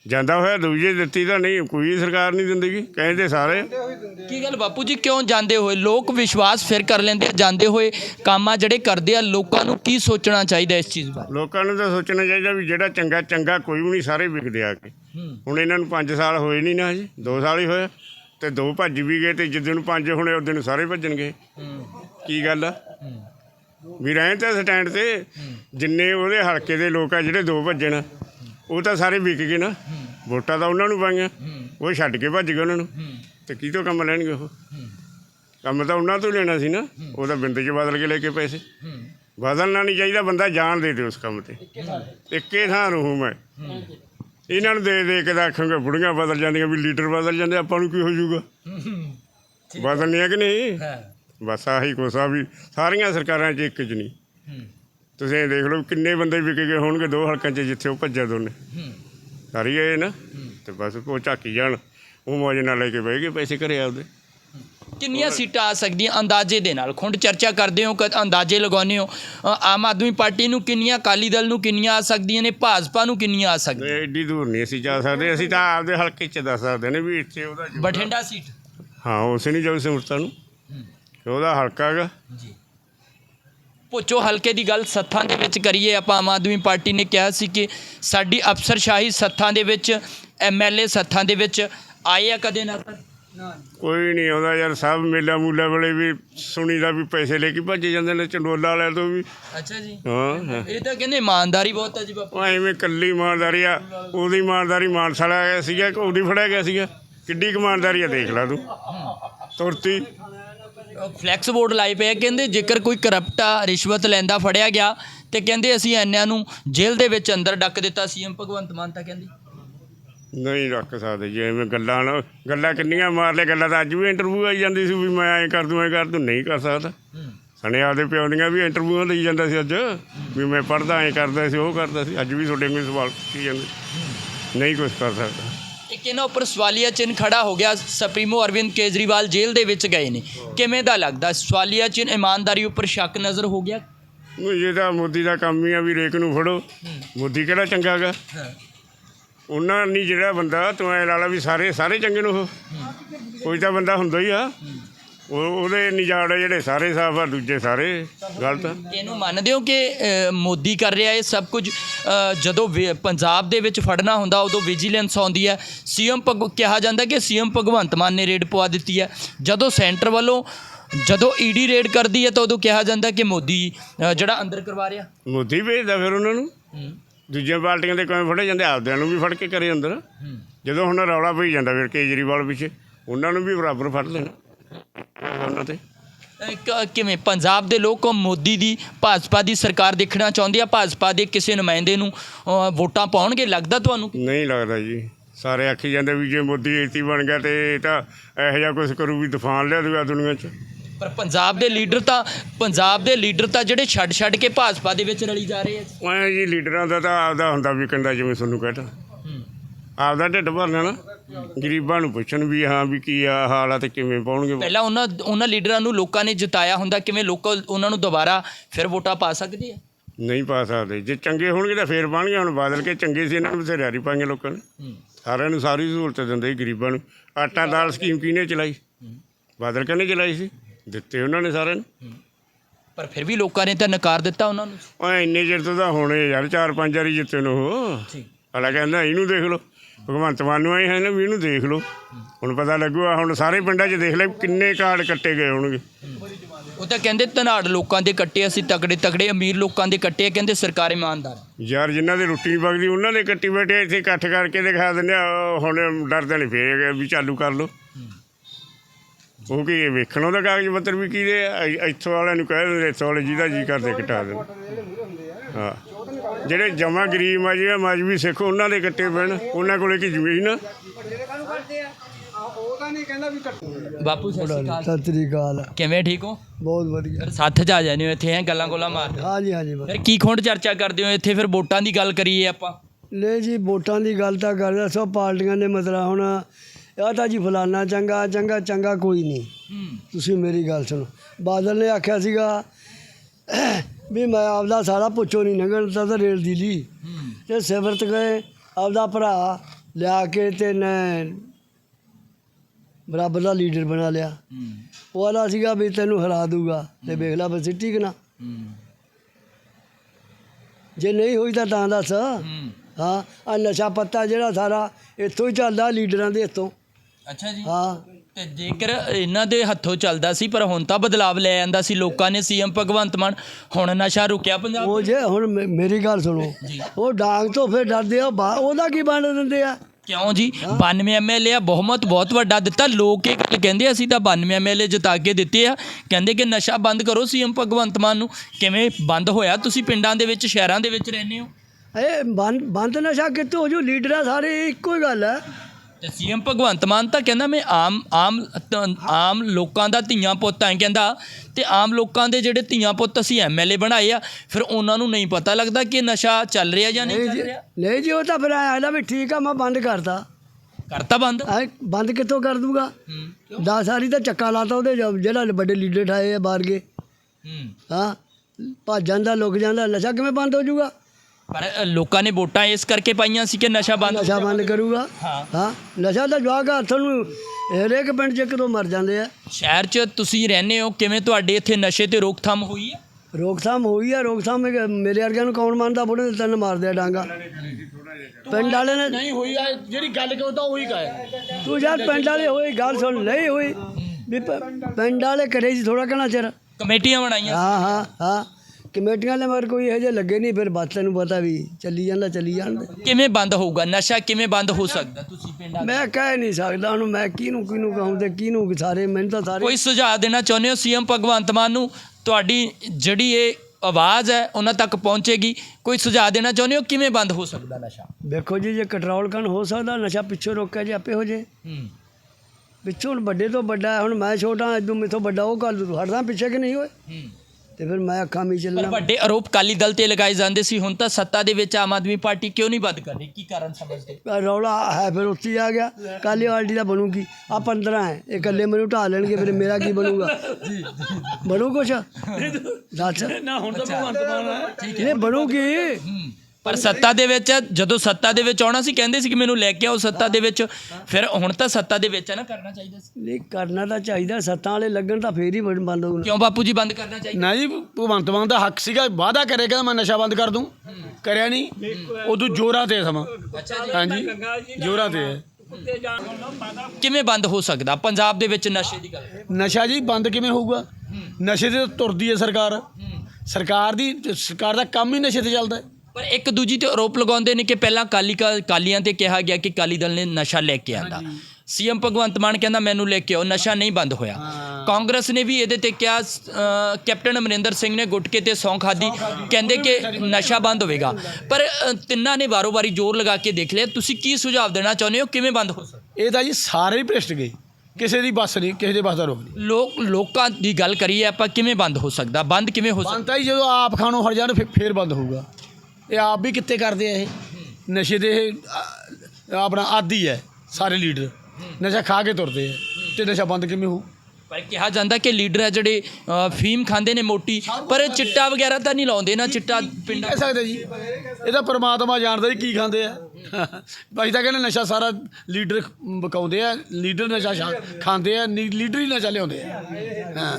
ਜਾਂਦਾ ਹੋਇਆ ਦੂਜੇ ਦਿੱਤੀ ਤਾਂ ਨਹੀਂ ਕੋਈ ਸਰਕਾਰ ਨਹੀਂ ਦਿੰਦੀਗੀ ਕਹਿੰਦੇ ਸਾਰੇ। ਕੀ ਗੱਲ ਬਾਪੂ ਜੀ ਕਿਉਂ ਜਾਂਦੇ ਹੋਏ? ਲੋਕ ਵਿਸ਼ਵਾਸ ਫਿਰ ਕਰ ਲੈਂਦੇ ਆ ਜਾਂਦੇ ਹੋਏ ਕੰਮਾਂ ਜਿਹੜੇ ਕਰਦੇ ਆ ਲੋਕਾਂ ਨੂੰ ਕੀ ਸੋਚਣਾ ਚਾਹੀਦਾ ਇਸ ਚੀਜ਼ ਬਾਰੇ? ਲੋਕਾਂ ਨੂੰ ਤਾਂ ਸੋਚਣਾ ਚਾਹੀਦਾ ਵੀ ਜਿਹੜਾ ਚੰਗਾ ਚੰਗਾ ਕੋਈ ਵੀ ਨਹੀਂ ਸਾਰੇ ਵਿਕਦੇ ਆ ਕੇ। ਹੁਣ ਇਹਨਾਂ ਨੂੰ 5 ਸਾਲ ਹੋਏ ਨਹੀਂ ਨਾ ਹਜੇ 2 ਸਾਲ ਹੀ ਹੋਇਆ ਤੇ ਦੋ ਭੱਜ ਵੀ ਗਏ ਤੇ ਜਿੱਦਣ ਨੂੰ ਪੰਜ ਹੋਣੇ ਉਦੋਂ ਨੂੰ ਸਾਰੇ ਭੱਜਣਗੇ। ਕੀ ਗੱਲ ਆ? ਵੀ ਰਹਿਣ ਤਾਂ ਸਟੈਂਡ ਤੇ ਜਿੰਨੇ ਉਹਦੇ ਹਲਕੇ ਦੇ ਲੋਕ ਆ ਜਿਹੜੇ ਦੋ ਭੱਜਣ ਉਹ ਤਾਂ ਸਾਰੇ ਵਿਕ ਗਏ ਨਾ। ਵੋਟਾਂ ਤਾਂ ਉਹਨਾਂ ਨੂੰ ਪਾਈਆਂ। ਉਹ ਛੱਡ ਕੇ ਭੱਜ ਗਏ ਉਹਨਾਂ ਨੂੰ। ਤੇ ਕੀ ਤੋਂ ਕੰਮ ਲੈਣਗੇ ਉਹ? ਕੰਮ ਤਾਂ ਉਹਨਾਂ ਤੋਂ ਲੈਣਾ ਸੀ ਨਾ। ਉਹ ਤਾਂ ਬਿੰਦ 'ਚ ਬਦਲ ਕੇ ਲੈ ਕੇ ਪੈਸੇ ਬਦਲਣਾ ਨਹੀਂ ਚਾਹੀਦਾ ਬੰਦਾ ਜਾਣ ਦੇ ਦੇ ਉਸ ਕੰਮ ਤੇ। ਇੱਕੇ ਥਾਂ ਰਹੂੰ ਮੈਂ। ਇਹਨਾਂ ਨੂੰ ਦੇ ਦੇ ਕੇ ਤਾਂ ਆਖਾਂਗੇ ਬੁੜੀਆਂ ਬਦਲ ਜਾਂਦੀਆਂ ਵੀ ਲੀਡਰ ਬਦਲ ਜਾਂਦੇ ਆਪਾਂ ਨੂੰ ਕੀ ਹੋ ਜਾਊਗਾ? ਬਦਲਣੀਆਂ ਕਿ ਨਹੀਂ? ਬਸ ਆਹੀ ਕੋਸਾ ਵੀ ਸਾਰੀਆਂ ਸਰਕਾਰਾਂ 'ਚ ਇੱਕ ਨਹੀਂ। ਤੁਸੀਂ ਦੇਖ ਲਓ ਕਿੰਨੇ ਬੰਦੇ ਵਿਕ ਗਏ ਹੋਣਗੇ ਦੋ ਹਲਕਾਂ 'ਚ ਜਿੱਥੇ ਉਹ ਭੱਜਿਆ ਦੋਨੇ। ਸਾਰੀ ਇਹ ਨਾ। ਤੇ ਬਸ ਉਹ ਝਾਕੀ ਜਾਣ। ਉਹ ਮੌਜ ਨਾਲ ਲੈ ਕੇ ਬਹਿ ਗਏ ਪੈਸੇ ਘਰੇ ਆਪਦੇ। ਕਿੰਨੀਆਂ ਸੀਟਾਂ ਆ ਸਕਦੀਆਂ ਅੰਦਾਜ਼ੇ ਦੇ ਨਾਲ? ਖੁੰਡ ਚਰਚਾ ਕਰਦੇ ਹੋ ਕਦ ਅੰਦਾਜ਼ੇ ਲਗਾਉਂਦੇ ਹੋ? ਆਮ ਆਦਮੀ ਪਾਰਟੀ ਨੂੰ ਕਿੰਨੀਆਂ ਅਕਾਲੀ ਦਲ ਨੂੰ ਕਿੰਨੀਆਂ ਆ ਸਕਦੀਆਂ ਨੇ? ਭਾਜਪਾ ਨੂੰ ਕਿੰਨੀਆਂ ਆ ਸਕਦੀਆਂ? ਐਡੀ ਦੂਰ ਨਹੀਂ ਅਸੀਂ ਜਾ ਸਕਦੇ। ਅਸੀਂ ਤਾਂ ਆਪਦੇ ਹਲਕੇ 'ਚ ਦੱਸ ਸਕਦੇ ਨੇ ਵੀ ਇੱਥੇ ਉਹਦਾ ਬਠਿੰਡਾ ਸੀਟ। ਹਾਂ ਉਸ ਨਹੀਂ ਜਾਊ ਸਿਮਰਤਾ ਨੂੰ। ਉਹਦਾ ਹਲਕਾ ਹੈਗਾ। ਜੀ। ਪੁੱਛੋ ਹਲਕੇ ਦੀ ਗੱਲ ਸੱਥਾਂ ਦੇ ਵਿੱਚ ਕਰੀਏ। ਆਪਾਂ ਆਮ ਆਦਮੀ ਪਾਰਟੀ ਨੇ ਕਿਹਾ ਸੀ ਕਿ ਸਾਡੀ ਅਫਸਰਸ਼ਾਹੀ ਸੱਥਾਂ ਦੇ ਵਿੱਚ ਐਮਐਲਏ ਸੱਥਾਂ ਦੇ ਵਿੱਚ ਆਏ ਆ ਕਦੇ ਨਾ? ਕੋਈ ਨਹੀਂ ਆਉਂਦਾ ਯਾਰ ਸਭ ਮੇਲਾ ਮੂਲਾ ਵੇਲੇ ਵੀ ਸੁਣੀਦਾ ਵੀ ਪੈਸੇ ਲੈ ਕੇ ਭੱਜ ਜਾਂਦੇ ਨੇ ਚੰਡੋਲਾ ਵਾਲਿਆਂ ਤੋਂ ਵੀ। ਅੱਛਾ ਜੀ। ਹਾਂ ਇਹ ਤਾਂ ਕਹਿੰਦੇ ਇਮਾਨਦਾਰੀ ਬਹੁਤ ਹੈ ਜੀ ਬਾਪੂ ਐਵੇਂ ਕੱਲੀ ਇਮਾਨਦਾਰੀ ਆ ਉਹਦੀ ਇਮਾਨਦਾਰੀ ਮਾਨਸਾ ਲੈ ਗਿਆ ਸੀਗਾ ਕਿ ਉਹਦੀ ਫੜਿਆ ਗਿਆ ਸੀਗਾ। ਕਿੱਡੀ ਇਮਾਨਦਾਰੀ ਆ ਦੇਖ ਲਾ ਤੂੰ। ਤੁਰਤੀ। ਫਲੈਕਸ ਬੋਰਡ ਲਾਏ ਪਏ ਆ, ਕਹਿੰਦੇ ਜੇਕਰ ਕੋਈ ਕਰਪਟ ਆ ਰਿਸ਼ਵਤ ਲੈਂਦਾ ਫੜਿਆ ਗਿਆ ਤੇ ਕਹਿੰਦੇ ਅਸੀਂ ਐਨਿਆਂ ਨੂੰ ਜੇਲ੍ਹ ਦੇ ਵਿੱਚ ਅੰਦਰ ਡੱਕ ਦਿੱਤਾ। ਸੀਐਮ ਭਗਵੰਤ ਮਾਨ ਤਾਂ ਕਹਿੰਦੇ। ਨਹੀਂ ਰੱਖ ਸਕਦੇ ਜੀ ਐਵੇਂ ਗੱਲਾਂ ਨਾ ਗੱਲਾਂ ਕਿੰਨੀਆਂ ਮਾਰ ਲੈ ਗੱਲਾਂ ਤਾਂ ਅੱਜ ਵੀ ਇੰਟਰਵਿਊ ਆਈ ਜਾਂਦੀ ਸੀ ਵੀ ਮੈਂ ਐਂ ਕਰ ਦੂੰ ਐਂ ਕਰ ਦੂੰ। ਨਹੀਂ ਕਰ ਸਕਦਾ। ਸਣੇ ਆਪਦੇ ਪਿਓ ਦੀਆਂ ਵੀ ਇੰਟਰਵਿਊਆਂ ਲਈ ਜਾਂਦਾ ਸੀ ਅੱਜ ਵੀ ਮੈਂ ਪੜਦਾ ਐਂ ਕਰਦਾ ਸੀ ਉਹ ਕਰਦਾ ਸੀ। ਅੱਜ ਵੀ ਤੁਹਾਡੇ ਕੋਲ ਸਵਾਲ ਪੁੱਛੀ ਜਾਂਦੇ। ਨਹੀਂ ਕੁਝ ਕਰ ਸਕਦਾ। ਇੱਕ ਇਹਨਾਂ ਉੱਪਰ ਸਵਾਲੀਆ ਚਿੰਨ੍ਹ ਖੜਾ ਹੋ ਗਿਆ ਸੁਪਰੀਮੋ ਅਰਵਿੰਦ ਕੇਜਰੀਵਾਲ ਜੇਲ੍ਹ ਦੇ ਵਿੱਚ ਗਏ ਨੇ। ਕਿਵੇਂ ਦਾ ਲੱਗਦਾ? ਸਵਾਲੀਆ ਚਿੰਨ੍ਹ ਇਮਾਨਦਾਰੀ ਉੱਪਰ ਸ਼ੱਕ ਨਜ਼ਰ ਹੋ ਗਿਆ? ਉਹ ਇਹ ਤਾਂ ਮੋਦੀ ਦਾ ਕੰਮ ਹੀ ਆ ਵੀ ਰੇਕ ਨੂੰ ਫੜੋ। ਮੋਦੀ ਕਿਹੜਾ ਚੰਗਾ ਗਾ? ਉਹਨਾਂ ਨਹੀਂ ਜਿਹੜਾ ਬੰਦਾ ਤੂੰ ਐ ਲਾ ਲਾ ਵੀ ਸਾਰੇ ਸਾਰੇ ਚੰਗੇ ਨੇ ਉਹ। ਕੋਈ ਤਾਂ ਬੰਦਾ ਹੁੰਦਾ ਹੀ ਆ। ਉਹ ਉਹਦੇ ਨਿਜਾੜੇ ਜਿਹੜੇ ਸਾਰੇ ਸਾਫ਼ ਆ ਦੂਜੇ ਸਾਰੇ ਗਲਤ ਆ। ਇਹਨੂੰ ਮੰਨਦੇ ਹੋ ਕਿ ਅ, ਮੋਦੀ ਕਰ ਰਿਹਾ ਇਹ ਸਭ ਕੁਝ? ਅ, ਜਦੋਂ ਵਿ- ਪੰਜਾਬ ਦੇ ਵਿੱਚ ਫੜਨਾ ਹੁੰਦਾ ਉਦੋਂ ਵਿਜੀਲੈਂਸ ਆਉਂਦੀ ਹੈ। ਸੀਐਮ ਕਿਹਾ ਜਾਂਦਾ ਕਿ ਸੀਐਮ ਭਗਵੰਤ ਮਾਨ ਨੇ ਰੇਡ ਪਵਾ ਦਿੱਤੀ ਹੈ। ਜਦੋਂ ਸੈਂਟਰ ਵੱਲੋਂ ਜਦੋਂ ਈਡੀ ਰੇਡ ਕਰਦੀ ਹੈ ਤਾਂ ਉਦੋਂ ਕਿਹਾ ਜਾਂਦਾ ਕਿ ਮੋਦੀ ਅ, ਜਿਹੜਾ ਅੰਦਰ ਕਰਵਾ ਰਿਹਾ। ਮੋਦੀ ਭੇਜਦਾ ਫਿਰ ਉਹਨਾਂ ਨੂੰ। ਦੂਜੀਆਂ ਪਾਰਟੀਆਂ ਦੇ ਕਿਵੇਂ ਫੜੇ ਜਾਂਦੇ? ਆਪਦਿਆਂ ਨੂੰ ਵੀ ਫੜ ਕੇ ਕਰੇ ਅੰਦਰ। ਜਦੋਂ ਹੁਣ ਰੌਲਾ ਪਈ ਜਾਂਦਾ ਫਿਰ ਕੇਜਰੀਵਾਲ ਪਿੱਛੇ ਉਹਨਾਂ ਨੂੰ ਵੀ ਬਰਾਬਰ ਫੜ ਲੈਣਾ। ਉਹਨਾਂ ਤੇ? ਅ, ਕ- ਕਿਵੇਂ? ਪੰਜਾਬ ਦੇ ਲੋਕ ਮੋਦੀ ਦੀ ਭਾਜਪਾ ਦੀ ਸਰਕਾਰ ਦੇਖਣਾ ਚਾਹੁੰਦੇ ਆ? ਭਾਜਪਾ ਦੇ ਕਿਸੇ ਨੁਮਾਇੰਦੇ ਨੂੰ ਅ, ਵੋਟਾਂ ਪਾਉਣਗੇ? ਲੱਗਦਾ ਤੁਹਾਨੂੰ? ਨਹੀਂ ਲੱਗਦਾ ਜੀ। ਸਾਰੇ ਆਖੀ ਜਾਂਦੇ ਵੀ ਜੇ ਮੋਦੀ ਏਤੀ ਬਣ ਗਿਆ ਤੇ ਇਹ ਤਾਂ ਇਹੋ ਜਿਹਾ ਕੁਝ ਕਰੂ ਵੀ ਤੂਫਾਨ ਲਿਆ ਦੂਗਾ ਦੁਨੀਆ 'ਚ। ਪਰ ਪੰਜਾਬ ਦੇ ਲੀਡਰ ਤਾਂ ਪੰਜਾਬ ਦੇ ਲੀਡਰ ਤਾਂ ਜਿਹੜੇ ਛੱਡ ਛੱਡ ਕੇ ਭਾਜਪਾ ਦੇ ਵਿੱਚ ਰਲੀ ਜਾ ਰਹੇ ਆ ਐਂ ਜੀ ਲੀਡਰਾਂ ਦਾ ਤਾਂ ਆਪਦਾ ਹੁੰਦਾ ਵੀ ਕਹਿੰਦਾ ਜਿਵੇਂ ਤੁਹਾਨੂੰ ਕਹਤਾ। ਆਪਦਾ ਢਿੱਡ ਭਰਨਾ ਨਾ ਗਰੀਬਾਂ ਨੂੰ ਪੁੱਛਣ ਵੀ ਹਾਂ ਵੀ ਕੀ ਆ ਹਾਲ ਆ ਤੇ ਕਿਵੇਂ ਪਾਉਣਗੇ। ਪਹਿਲਾਂ ਉਹਨਾਂ ਉਹਨਾਂ ਲੀਡਰਾਂ ਨੂੰ ਲੋਕਾਂ ਨੇ ਜਿਤਾਇਆ ਹੁੰਦਾ ਕਿਵੇਂ ਲੋਕ ਉਹਨਾਂ ਨੂੰ ਦੁਬਾਰਾ ਫਿਰ ਵੋਟਾਂ ਪਾ ਸਕਦੇ ਆ ਨਹੀਂ ਪਾ ਸਕਦੇ। ਜੇ ਚੰਗੇ ਹੋਣਗੇ ਤਾਂ ਫੇਰ ਪਾਣਗੇ ਹੁਣ ਬਾਦਲ ਕੇ ਚੰਗੇ ਸੀ ਇਹਨਾਂ ਨੂੰ ਬਥੇਰਿਆਰੀ ਪਾਈਆਂ ਲੋਕਾਂ ਨੇ। ਸਾਰਿਆਂ ਨੂੰ ਸਾਰੀ ਸਹੂਲਤ ਦਿੰਦੇ ਸੀ ਗਰੀਬਾਂ ਨੂੰ। ਆਟਾ ਦਾਲ ਸਕੀਮ ਕਿਹਨੇ ਚਲਾਈ? ਬਾਦਲ ਕਹਿੰਦੇ ਚਲਾਈ ਸੀ? ਦਿੱਤੇ ਉਹਨਾਂ ਨੇ ਸਾਰਿਆਂ ਨੂੰ। ਪਰ ਫਿਰ ਵੀ ਲੋਕਾਂ ਨੇ ਤਾਂ ਨਕਾਰ ਦਿੱਤਾ ਉਹਨਾਂ ਨੂੰ। ਉਹ ਇੰਨੇ ਚਿਰ ਤੋਂ ਤਾਂ ਹੋਣੇ ਯਾਰ ਚਾਰ ਪੰਜ ਵਾਰੀ ਜਿੱਤੇ ਨੂੰ ਉਹ। ਅਲਾ ਕਹਿੰਦਾ ਇਹਨੂੰ ਦੇਖ ਲਓ। ਭਗਵੰਤ ਮਾਨ ਨੂੰ ਆਏ ਹੈ ਨਾ ਵੀ ਇਹਨੂੰ ਦੇਖ ਲਓ। ਹੁਣ ਪਤਾ ਲੱਗੂਗਾ ਹੁਣ ਸਾਰੇ ਪਿੰਡਾਂ 'ਚ ਦੇਖ ਲੈ ਕਿੰਨੇ ਕਾਰਡ ਕੱਟੇ ਗਏ ਹੋਣਗੇ। ਉਹ ਤਾਂ ਕਹਿੰਦੇ ਧਨਾੜ ਲੋਕਾਂ ਦੇ ਕੱਟੇ ਅਸੀਂ ਤਕੜੇ ਤਕੜੇ ਅਮੀਰ ਲੋਕਾਂ ਦੇ ਕੱਟੇ ਕਹਿੰਦੇ ਸਰਕਾਰ ਇਮਾਨਦਾਰ ਯਾਰ ਜਿਨ੍ਹਾਂ ਦੇ ਰੋਟੀ ਨਹੀਂ ਪੱਕਦੀ ਉਹਨਾਂ ਦੇ ਕੱਟੀ ਬੈਠੇ ਇੱਥੇ ਇਕੱਠ ਕਰਕੇ ਦਿਖਾ ਦਿੰਦੇ ਆ ਹੁਣ ਡਰਦੇ ਨਹੀਂ ਫੇਰ ਵੀ ਚਾਲੂ ਕਰ ਲਓ। ਉਹ ਕੀ ਇਹ ਵੇਖਣ ਉਹਦਾ ਕਾਗਜ਼ ਪੱਤਰ ਵੀ ਕੀ ਦੇ ਇੱਥੋਂ ਵਾਲਿਆਂ ਨੂੰ ਕਹਿ ਦਿੰਦੇ ਇੱਥੋਂ ਵਾਲੇ ਜਿਹਦਾ ਜੀ ਕਰਦੇ ਕਟਾ ਦੇ ਹਾਂ। ਜਿਹੜੇ ਜਮਾ ਗਰੀਬ ਆ ਜਿਹੜੇ ਮਜਬੀ ਸਿੱਖ ਉਹਨਾਂ ਦੇ ਕੱਟੇ ਪੈਣ। ਉਹਨਾਂ ਕੋਲੇ ਕੀ ਜ਼ਮੀਨ ਆ? ਉਹ ਤਾਂ ਨਹੀਂ ਕਹਿੰਦਾ ਵੀ ਕੱਟੂ ਬਾਪੂ ਸਤਿ ਸ਼੍ਰੀ ਅਕਾਲ। ਸਤਿ ਸ੍ਰੀ ਅਕਾਲ। ਕਿਵੇਂ ਠੀਕ ਹੋ? ਬਹੁਤ ਵਧੀਆ। ਸੱਥ ਜਾ ਜਾਂਦੇ ਹੋ ਇੱਥੇ ਐ ਗੱਲਾਂ ਗੋਲਾਂ ਮਾਰਦੇ ਹੋ। ਹਾਂਜੀ ਹਾਂਜੀ ਫਿਰ ਕੀ ਖੁੰਡ ਚਰਚਾ ਕਰਦੇ ਹੋ ਇੱਥੇ? ਫਿਰ ਵੋਟਾਂ ਦੀ ਗੱਲ ਕਰੀਏ ਆਪਾਂ। ਲੈ ਜੀ ਵੋਟਾਂ ਦੀ ਗੱਲ ਤਾਂ ਕਰਦੇ ਸਭ ਪਾਰਟੀਆਂ ਦੇ ਮਤਲਬ ਹੁਣ ਇਹ ਤਾਂ ਜੀ ਫਲਾਨਾ ਚੰਗਾ ਚੰਗਾ ਚੰਗਾ ਕੋਈ ਨਹੀਂ। ਤੁਸੀਂ ਮੇਰੀ ਗੱਲ ਸੁਣੋ। ਬਾਦਲ ਨੇ ਆਖਿਆ ਸੀਗਾ ਵੀ ਮੈਂ ਆਪਦਾ ਸਾਰਾ ਪੁੱਛੋ ਨਹੀਂ ਨਗਰ ਦਿੱਤਾ ਤਾਂ ਰੇਲ ਦੀ ਲਈ ਤੇ ਸਿਵਰਤ ਗਏ ਆਪਦਾ ਭਰਾ ਲਿਆ ਕੇ ਤੇ ਨੇ ਬਰਾਬਰ ਦਾ ਲੀਡਰ ਬਣਾ ਲਿਆ। ਉਹ ਵਾਲਾ ਸੀਗਾ ਵੀ ਤੈਨੂੰ ਹਰਾ ਦੂਗਾ ਤੇ ਵੇਖ ਲੈ ਬਸ ਠੀਕ ਨਾ। ਜੇ ਨਹੀਂ ਹੋਈ ਤਾਂ ਤਾਂ ਦੱਸ। ਹੂੰ। ਹਾਂ ਆ ਨਸ਼ਾ ਪੱਤਾ ਜਿਹੜਾ ਸਾਰਾ ਇੱਥੋਂ ਹੀ ਚੱਲਦਾ ਲੀਡਰਾਂ ਦੇ ਇੱਥੋਂ ਅੱਛਾ ਜੀ। ਹਾਂ। ਤੇ ਜੇਕਰ ਇਹਨਾਂ ਦੇ ਹੱਥੋਂ ਚੱਲਦਾ ਸੀ ਪਰ ਹੁਣ ਤਾਂ ਬਦਲਾਵ ਲੈ ਆਂਦਾ ਸੀ ਲੋਕਾਂ ਨੇ ਸੀਐਮ ਭਗਵੰਤ ਮਾਨ ਹੁਣ ਨਸ਼ਾ ਰੁਕਿਆ ਪੰਜਾਬ ਉਹ ਜੇ ਹੁਣ ਮੇ- ਮੇਰੀ ਗੱਲ ਸੁਣੋ। ਉਹ ਡਾਂਗ ਤੋਂ ਫਿਰ ਡਰਦੇ ਆ ਬਾ- ਉਹਦਾ ਕੀ ਬਣ ਦਿੰਦੇ ਆ? ਕਿਉਂ ਜੀ? 92 ਐਮਐਲਏ ਆ ਬਹੁਮਤ ਬਹੁਤ ਵੱਡਾ ਦਿੱਤਾ। ਲੋਕ ਇਹ ਗੱਲ ਕਹਿੰਦੇ ਅਸੀਂ ਤਾਂ 92 ਐਮਐਲਏ ਜਿਤਾ ਕੇ ਦਿੱਤੇ ਆ। ਕਹਿੰਦੇ ਕਿ ਨਸ਼ਾ ਬੰਦ ਕਰੋ ਸੀਐਮ ਭਗਵੰਤ ਮਾਨ ਨੂੰ। ਕਿਵੇਂ ਬੰਦ ਹੋਇਆ? ਤੁਸੀਂ ਪਿੰਡਾਂ ਦੇ ਵਿੱਚ ਸ਼ਹਿਰਾਂ ਦੇ ਵਿੱਚ ਰਹਿੰਦੇ ਹੋ? ਇਹ ਬੰਦ ਬੰਦ ਨਸ਼ਾ ਕਿੱਥੋਂ? ਹੋ ਜੂ ਲੀਡਰ ਆ ਸਾਰੇ ਇੱਕੋ ਹੀ ਗੱਲ ਹੈ। ਤੇ ਸੀਐਮ ਭਗਵੰਤ ਮਾਨ ਤਾਂ ਕਹਿੰਦਾ ਮੈਂ ਆਮ ਆਮ ਤ- ਆਮ ਲੋਕਾਂ ਦਾ ਧੀਆਂ ਪੁੱਤ ਆ ਕਹਿੰਦਾ ਤੇ ਆਮ ਲੋਕਾਂ ਦੇ ਜਿਹੜੇ ਧੀਆਂ ਪੁੱਤ ਅਸੀਂ ਐਮਐਲਏ ਬਣਾਏ ਆ ਫਿਰ ਉਹਨਾਂ ਨੂੰ ਨਹੀਂ ਪਤਾ ਲੱਗਦਾ ਕਿ ਨਸ਼ਾ ਚੱਲ ਰਿਹਾ ਜਾਂ ਨਹੀਂ ਨਹੀਂ ਚੱਲ ਜੀ ਰਿਹਾ? ਨਹੀਂ ਜੀ ਉਹ ਤਾਂ ਫਿਰ ਆਇਆ ਵੀ ਠੀਕ ਆ ਮੈਂ ਬੰਦ ਕਰਤਾ। ਕਰਤਾ ਬੰਦ? ਐ ਬੰਦ ਕਿੱਥੋਂ ਕਰ ਦੂਗਾ? 10 ਸਾਰੀ ਤਾਂ ਚੱਕਾ ਲਾਤਾ ਉਹਦੇ ਜ- ਜਿਹੜਾ ਵੱਡੇ ਲੀਡਰ ਠਾਏ ਆ ਬਾਹਰ ਗਏ। ਹੂੰ। ਹਾਂ ਭੱਜ ਜਾਂਦਾ ਲੁਕ ਜਾਂਦਾ ਨਸ਼ਾ ਕਿਵੇਂ ਬੰਦ ਹੋ ਜਾਊਗਾ? ਪਰ ਅ, ਲੋਕਾਂ ਨੇ ਵੋਟਾਂ ਇਸ ਕਰਕੇ ਪਾਈਆਂ ਸੀ ਕਿ ਨਸ਼ਾ ਬੰਦ ਨਸ਼ਾ ਬੰਦ ਕਰੂਗਾ। ਹਾਂ। ਹਾਂ ਨਸ਼ਾ ਤਾਂ ਜਵਾਕ ਹੱਥ ਨੂੰ ਹਰੇਕ ਪਿੰਡ 'ਚ ਕਦੋਂ ਮਰ ਜਾਂਦੇ ਆ। ਸ਼ਹਿਰ 'ਚ ਤੁਸੀਂ ਰਹਿੰਦੇ ਹੋ ਕਿਵੇਂ ਤੁਹਾਡੇ ਇੱਥੇ ਨਸ਼ੇ ਤੇ ਰੋਕਥਾਮ ਹੋਈ ਹੈ? ਰੋਕਥਾਮ ਹੋਈ ਆ ਰੋਕਥਾਮ ਮੇਰੇ ਵਰਗਿਆਂ ਨੂੰ ਕੌਣ ਮੰਨਦਾ ਬੁੜੇ ਤਿੰਨ ਮਾਰਦੇ ਆ ਡਾਂਗਾ। ਪਿੰਡ ਵਾਲੇ ਨੇ ਨਹੀਂ ਹੋਈ ਆ ਜਿਹੜੀ ਗੱਲ ਕਰੋ ਤਾਂ ਉਹੀ ਕਹੇ। ਤੂੰ ਯਾਰ ਪਿੰਡ ਵਾਲੇ ਹੋਈ ਗੱਲ ਸੁਣ ਨਹੀਂ ਹੋਈ। ਵੀ ਪ- ਪਿੰਡ ਵਾਲੇ ਕਰੇ ਸੀ ਥੋੜਾ ਕਹਿਣਾ ਚਿਰ। ਕਮੇਟੀਆਂ ਬਣਾਈਆਂ ਹਾਂ ਹਾਂ ਹਾਂ। ਕਮੇਟੀਆਂ ਵਾਲੇ ਮਗਰ ਕੋਈ ਇਹੋ ਜਿਹੇ ਲੱਗੇ ਨਹੀਂ ਫਿਰ ਬਾਤ ਨੂੰ ਪਤਾ ਵੀ ਚੱਲੀ ਜਾਂਦਾ ਚੱਲੀ ਜਾਂਦਾ। ਕਿਵੇਂ ਬੰਦ ਹੋਊਗਾ? ਨਸ਼ਾ ਕਿਵੇਂ ਬੰਦ ਹੋ ਸਕਦਾ? ਤੁਸੀਂ ਪਿੰਡਾਂ ਮੈਂ ਕਹਿ ਨਹੀਂ ਸਕਦਾ ਉਹਨੂੰ ਮੈਂ ਕਿਹਨੂੰ ਕਿਹਨੂੰ ਕਹਾਂ ਤੇ ਕਿਹਨੂੰ ਸਾਰੇ ਮੈਨੂੰ ਤਾਂ ਸਾਰੇ ਕੋਈ ਸੁਝਾਅ ਦੇਣਾ ਚਾਹੁੰਦੇ ਹੋ ਸੀਐਮ ਭਗਵੰਤ ਮਾਨ ਨੂੰ? ਤੁਹਾਡੀ ਜਿਹੜੀ ਇਹ ਆਵਾਜ਼ ਹੈ ਉਹਨਾਂ ਤੱਕ ਪਹੁੰਚੇਗੀ। ਕੋਈ ਸੁਝਾਅ ਦੇਣਾ ਚਾਹੁੰਦੇ ਹੋ? ਕਿਵੇਂ ਬੰਦ ਹੋ ਸਕਦਾ ਨਸ਼ਾ? ਦੇਖੋ ਜੀ ਜੇ ਕੰਟਰੋਲ ਕਰਨ ਹੋ ਸਕਦਾ ਨਸ਼ਾ ਪਿੱਛੋਂ ਰੋਕਿਆ ਜੇ ਆਪੇ ਹੋ ਜੇ। ਹੂੰ। ਪਿੱਛੋਂ ਹੁਣ ਵੱਡੇ ਤੋਂ ਵੱਡਾ ਹੈ, ਹੁਣ ਮੈਂ ਛੋਟਾ ਇਦੋਂ ਮੇਥੋਂ ਵੱਡਾ ਉਹ ਦੂ ਹਟਦਾ ਪਿੱਛੇ ਕਿ ਨਹੀਂ ਹੋਏ ਹੂੰ। ਤੇ ਫਿਰ ਮੈਂ ਅੱਖਾਂ ਮੀ ਪਰ ਚੱਲਣਾ। ਵੱਡੇ ਆਰੋਪ ਕਾਲੀ ਦਲ ਤੇ ਲਗਾਏ ਜਾਂਦੇ ਸੀ ਹੁਣ ਤਾਂ ਸੱਤਾ ਦੇ ਵਿੱਚ ਆਮ ਆਦਮੀ ਪਾਰਟੀ ਕਿਉਂ ਨਹੀਂ ਬੰਦ ਕਰ ਰਹੀ? ਕੀ ਕਾਰਨ ਸਮਝਦੇ? ਰੌਲਾ ਹੈ ਫਿਰ ਉੱਥੇ ਹੀ ਆ ਗਿਆ। ਕਾਲੀ ਵਾਲਟੀ ਦਾ ਬਣੂਗੀ। ਆ 15 ਹੈ ਇਹ ਇਕੱਲੇ ਮੈਨੂੰ ਢਾ ਲੈਣਗੇ ਫਿਰ ਮੇਰਾ ਕੀ ਬਣੂਗਾ? ਜੀ ਬਣੂ ਕੁਛ? ਦੱਸ। ਨਾ ਹੁਣ ਤਾਂ ਭਗਵੰਤ ਮਾਨ ਹੈ ਨਹੀਂ ਬਣੂਗੀ। ਪਰ ਸੱਤਾ ਦੇ ਵਿੱਚ ਜਦੋਂ ਸੱਤਾ ਦੇ ਵਿੱਚ ਆਉਣਾ ਸੀ ਕਹਿੰਦੇ ਸੀ ਕਿ ਮੈਨੂੰ ਲੈ ਕੇ ਆਓ ਸੱਤਾ ਦੇ ਵਿੱਚ। ਫਿਰ ਹੁਣ ਤਾਂ ਸੱਤਾ ਦੇ ਵਿੱਚ ਹੈ ਨਾ ਕਰਨਾ ਚਾਹੀਦਾ ਸੀ। ਨਹੀਂ ਕਰਨਾ ਤਾਂ ਚਾਹੀਦਾ ਸੱਤਾਂ ਵਾਲੇ ਲੱਗਣ ਤਾਂ ਫੇਰ ਹੀ ਬਣ- ਬੰਦ ਹੋਊਗਾ ਕਿਉਂ ਬਾਪੂ ਜੀ ਬੰਦ ਕਰਨਾ ਚਾਹੀਦਾ? ਨਾ ਜੀ ਭਗਵੰਤ ਮਾਨ ਦਾ ਹੱਕ ਸੀਗਾ ਵਾਅਦਾ ਕਰੇ ਕਹਿੰਦਾ ਮੈਂ ਨਸ਼ਾ ਬੰਦ ਕਰ ਦੂੰ। ਕਰਿਆ ਨਹੀਂ। ਉਦੋਂ ਜੋਰਾਂ ਤੇ ਸਮਾਂ। ਹਾਂਜੀ ਜੋਰਾਂ ਤੇ ਹੈ ਕਿਵੇਂ ਬੰਦ ਹੋ ਸਕਦਾ? ਪੰਜਾਬ ਦੇ ਵਿੱਚ ਨਸ਼ੇ ਦੀ ਗੱਲ ਨਸ਼ਾ ਜੀ ਬੰਦ ਕਿਵੇਂ ਹੋਊਗਾ? ਨਸ਼ੇ ਤੇ ਤਾਂ ਤੁਰਦੀ ਹੈ ਸਰਕਾਰ। ਸਰਕਾਰ ਦੀ ਸਰਕਾਰ ਦਾ ਕੰਮ ਹੀ ਨਸ਼ੇ ਤੇ ਚੱਲਦਾ ਹੈ। ਪਰ ਇੱਕ ਦੂਜੀ ਤੇ ਆਰੋਪ ਲਗਾਉਂਦੇ ਨੇ ਕਿ ਪਹਿਲਾਂ ਕਾਲੀ ਕਾਲੀਆਂ ਤੇ ਕਿਹਾ ਗਿਆ ਕਿ ਕਾਲੀ ਦਲ ਨੇ ਨਸ਼ਾ ਲੈ ਕੇ ਆਂਦਾ। ਸੀਐਮ ਭਗਵੰਤ ਮਾਨ ਕਹਿੰਦਾ ਮੈਨੂੰ ਲੈ ਕੇ ਆਓ ਨਸ਼ਾ ਨਹੀਂ ਬੰਦ ਹੋਇਆ। ਕਾਂਗਰਸ ਨੇ ਵੀ ਇਹਦੇ ਤੇ ਕਿਹਾ ਕੈਪਟਨ ਅਮਰਿੰਦਰ ਸਿੰਘ ਨੇ ਗੁਟਕੇ ਤੇ ਸੌਂ ਖਾਦੀ ਕਹਿੰਦੇ ਕਿ ਨਸ਼ਾ ਬੰਦ ਹੋਵੇਗਾ। ਪਰ ਤਿੰਨਾਂ ਨੇ ਵਾਰੋ-ਵਾਰੀ ਜ਼ੋਰ ਲਗਾ ਕੇ ਦੇਖ ਲਿਆ। ਤੁਸੀਂ ਕੀ ਸੁਝਾਅ ਦੇਣਾ ਚਾਹੁੰਦੇ ਹੋ? ਕਿਵੇਂ ਬੰਦ ਹੋ ਸਕਦਾ? ਇਹ ਤਾਂ ਜੀ ਸਾਰੇ ਹੀ ਭ੍ਰਿਸ਼ਟ ਗਏ। ਕਿਸੇ ਦੀ ਬੱਸ ਨਹੀਂ ਕਿਸੇ ਦੇ ਬੱਸ ਦਾ ਰੋਕ ਨਹੀਂ। ਲੋਕ ਲੋਕਾਂ ਦੀ ਗੱਲ ਕਰੀਏ ਆਪਾਂ ਕਿਵੇਂ ਬੰਦ ਹੋ ਸਕਦਾ? ਬੰਦ ਕਿਵੇਂ ਹੋ ਸਕਦਾ? ਬੰਦ ਤਾਂ ਜਦੋਂ ਆਪ ਖਾਣੋਂ ਹਟ ਜਾਣ ਫਿਰ ਫੇਰ ਬੰਦ ਹੋਊਗਾ। ਇਹ ਆਪ ਵੀ ਕਿੱਥੇ ਕਰਦੇ ਆ ਇਹ? ਨਸ਼ੇ ਦੇ ਇਹ ਆ- ਆਪਣਾ ਆਦੀ ਹੈ ਸਾਰੇ ਲੀਡਰ। ਨਸ਼ਾ ਖਾ ਕੇ ਤੁਰਦੇ ਆ ਤੇ ਨਸ਼ਾ ਬੰਦ ਕਿਵੇਂ ਹੋਊ? ਪਰ ਕਿਹਾ ਜਾਂਦਾ ਕਿ ਲੀਡਰ ਹੈ ਜਿਹੜੇ ਅ, ਫੀਮ ਖਾਂਦੇ ਨੇ ਮੋਟੀ ਪਰ ਇਹ ਚਿੱਟਾ ਵਗੈਰਾ ਤਾਂ ਨਹੀਂ ਲਾਉਂਦੇ ਨਾ ਚਿੱਟਾ ਪਿੰਡਾਂ ਕਹਿ ਸਕਦੇ ਜੀ। ਇਹ ਤਾਂ ਪ੍ਰਮਾਤਮਾ ਜਾਣਦਾ ਜੀ ਕੀ ਖਾਂਦੇ ਆ। ਅਸੀਂ ਤਾਂ ਕਹਿੰਦੇ ਨਸ਼ਾ ਸਾਰਾ ਲੀਡਰ ਬਕਾਉਂਦੇ ਆ ਲੀਡਰ ਨਸ਼ਾ ਸ਼ਾ- ਖਾਂਦੇ ਆ ਨੀ- ਲੀਡਰ ਹੀ ਨਸ਼ਾ ਲਿਆਉਂਦੇ ਆ। ਹਾਂ।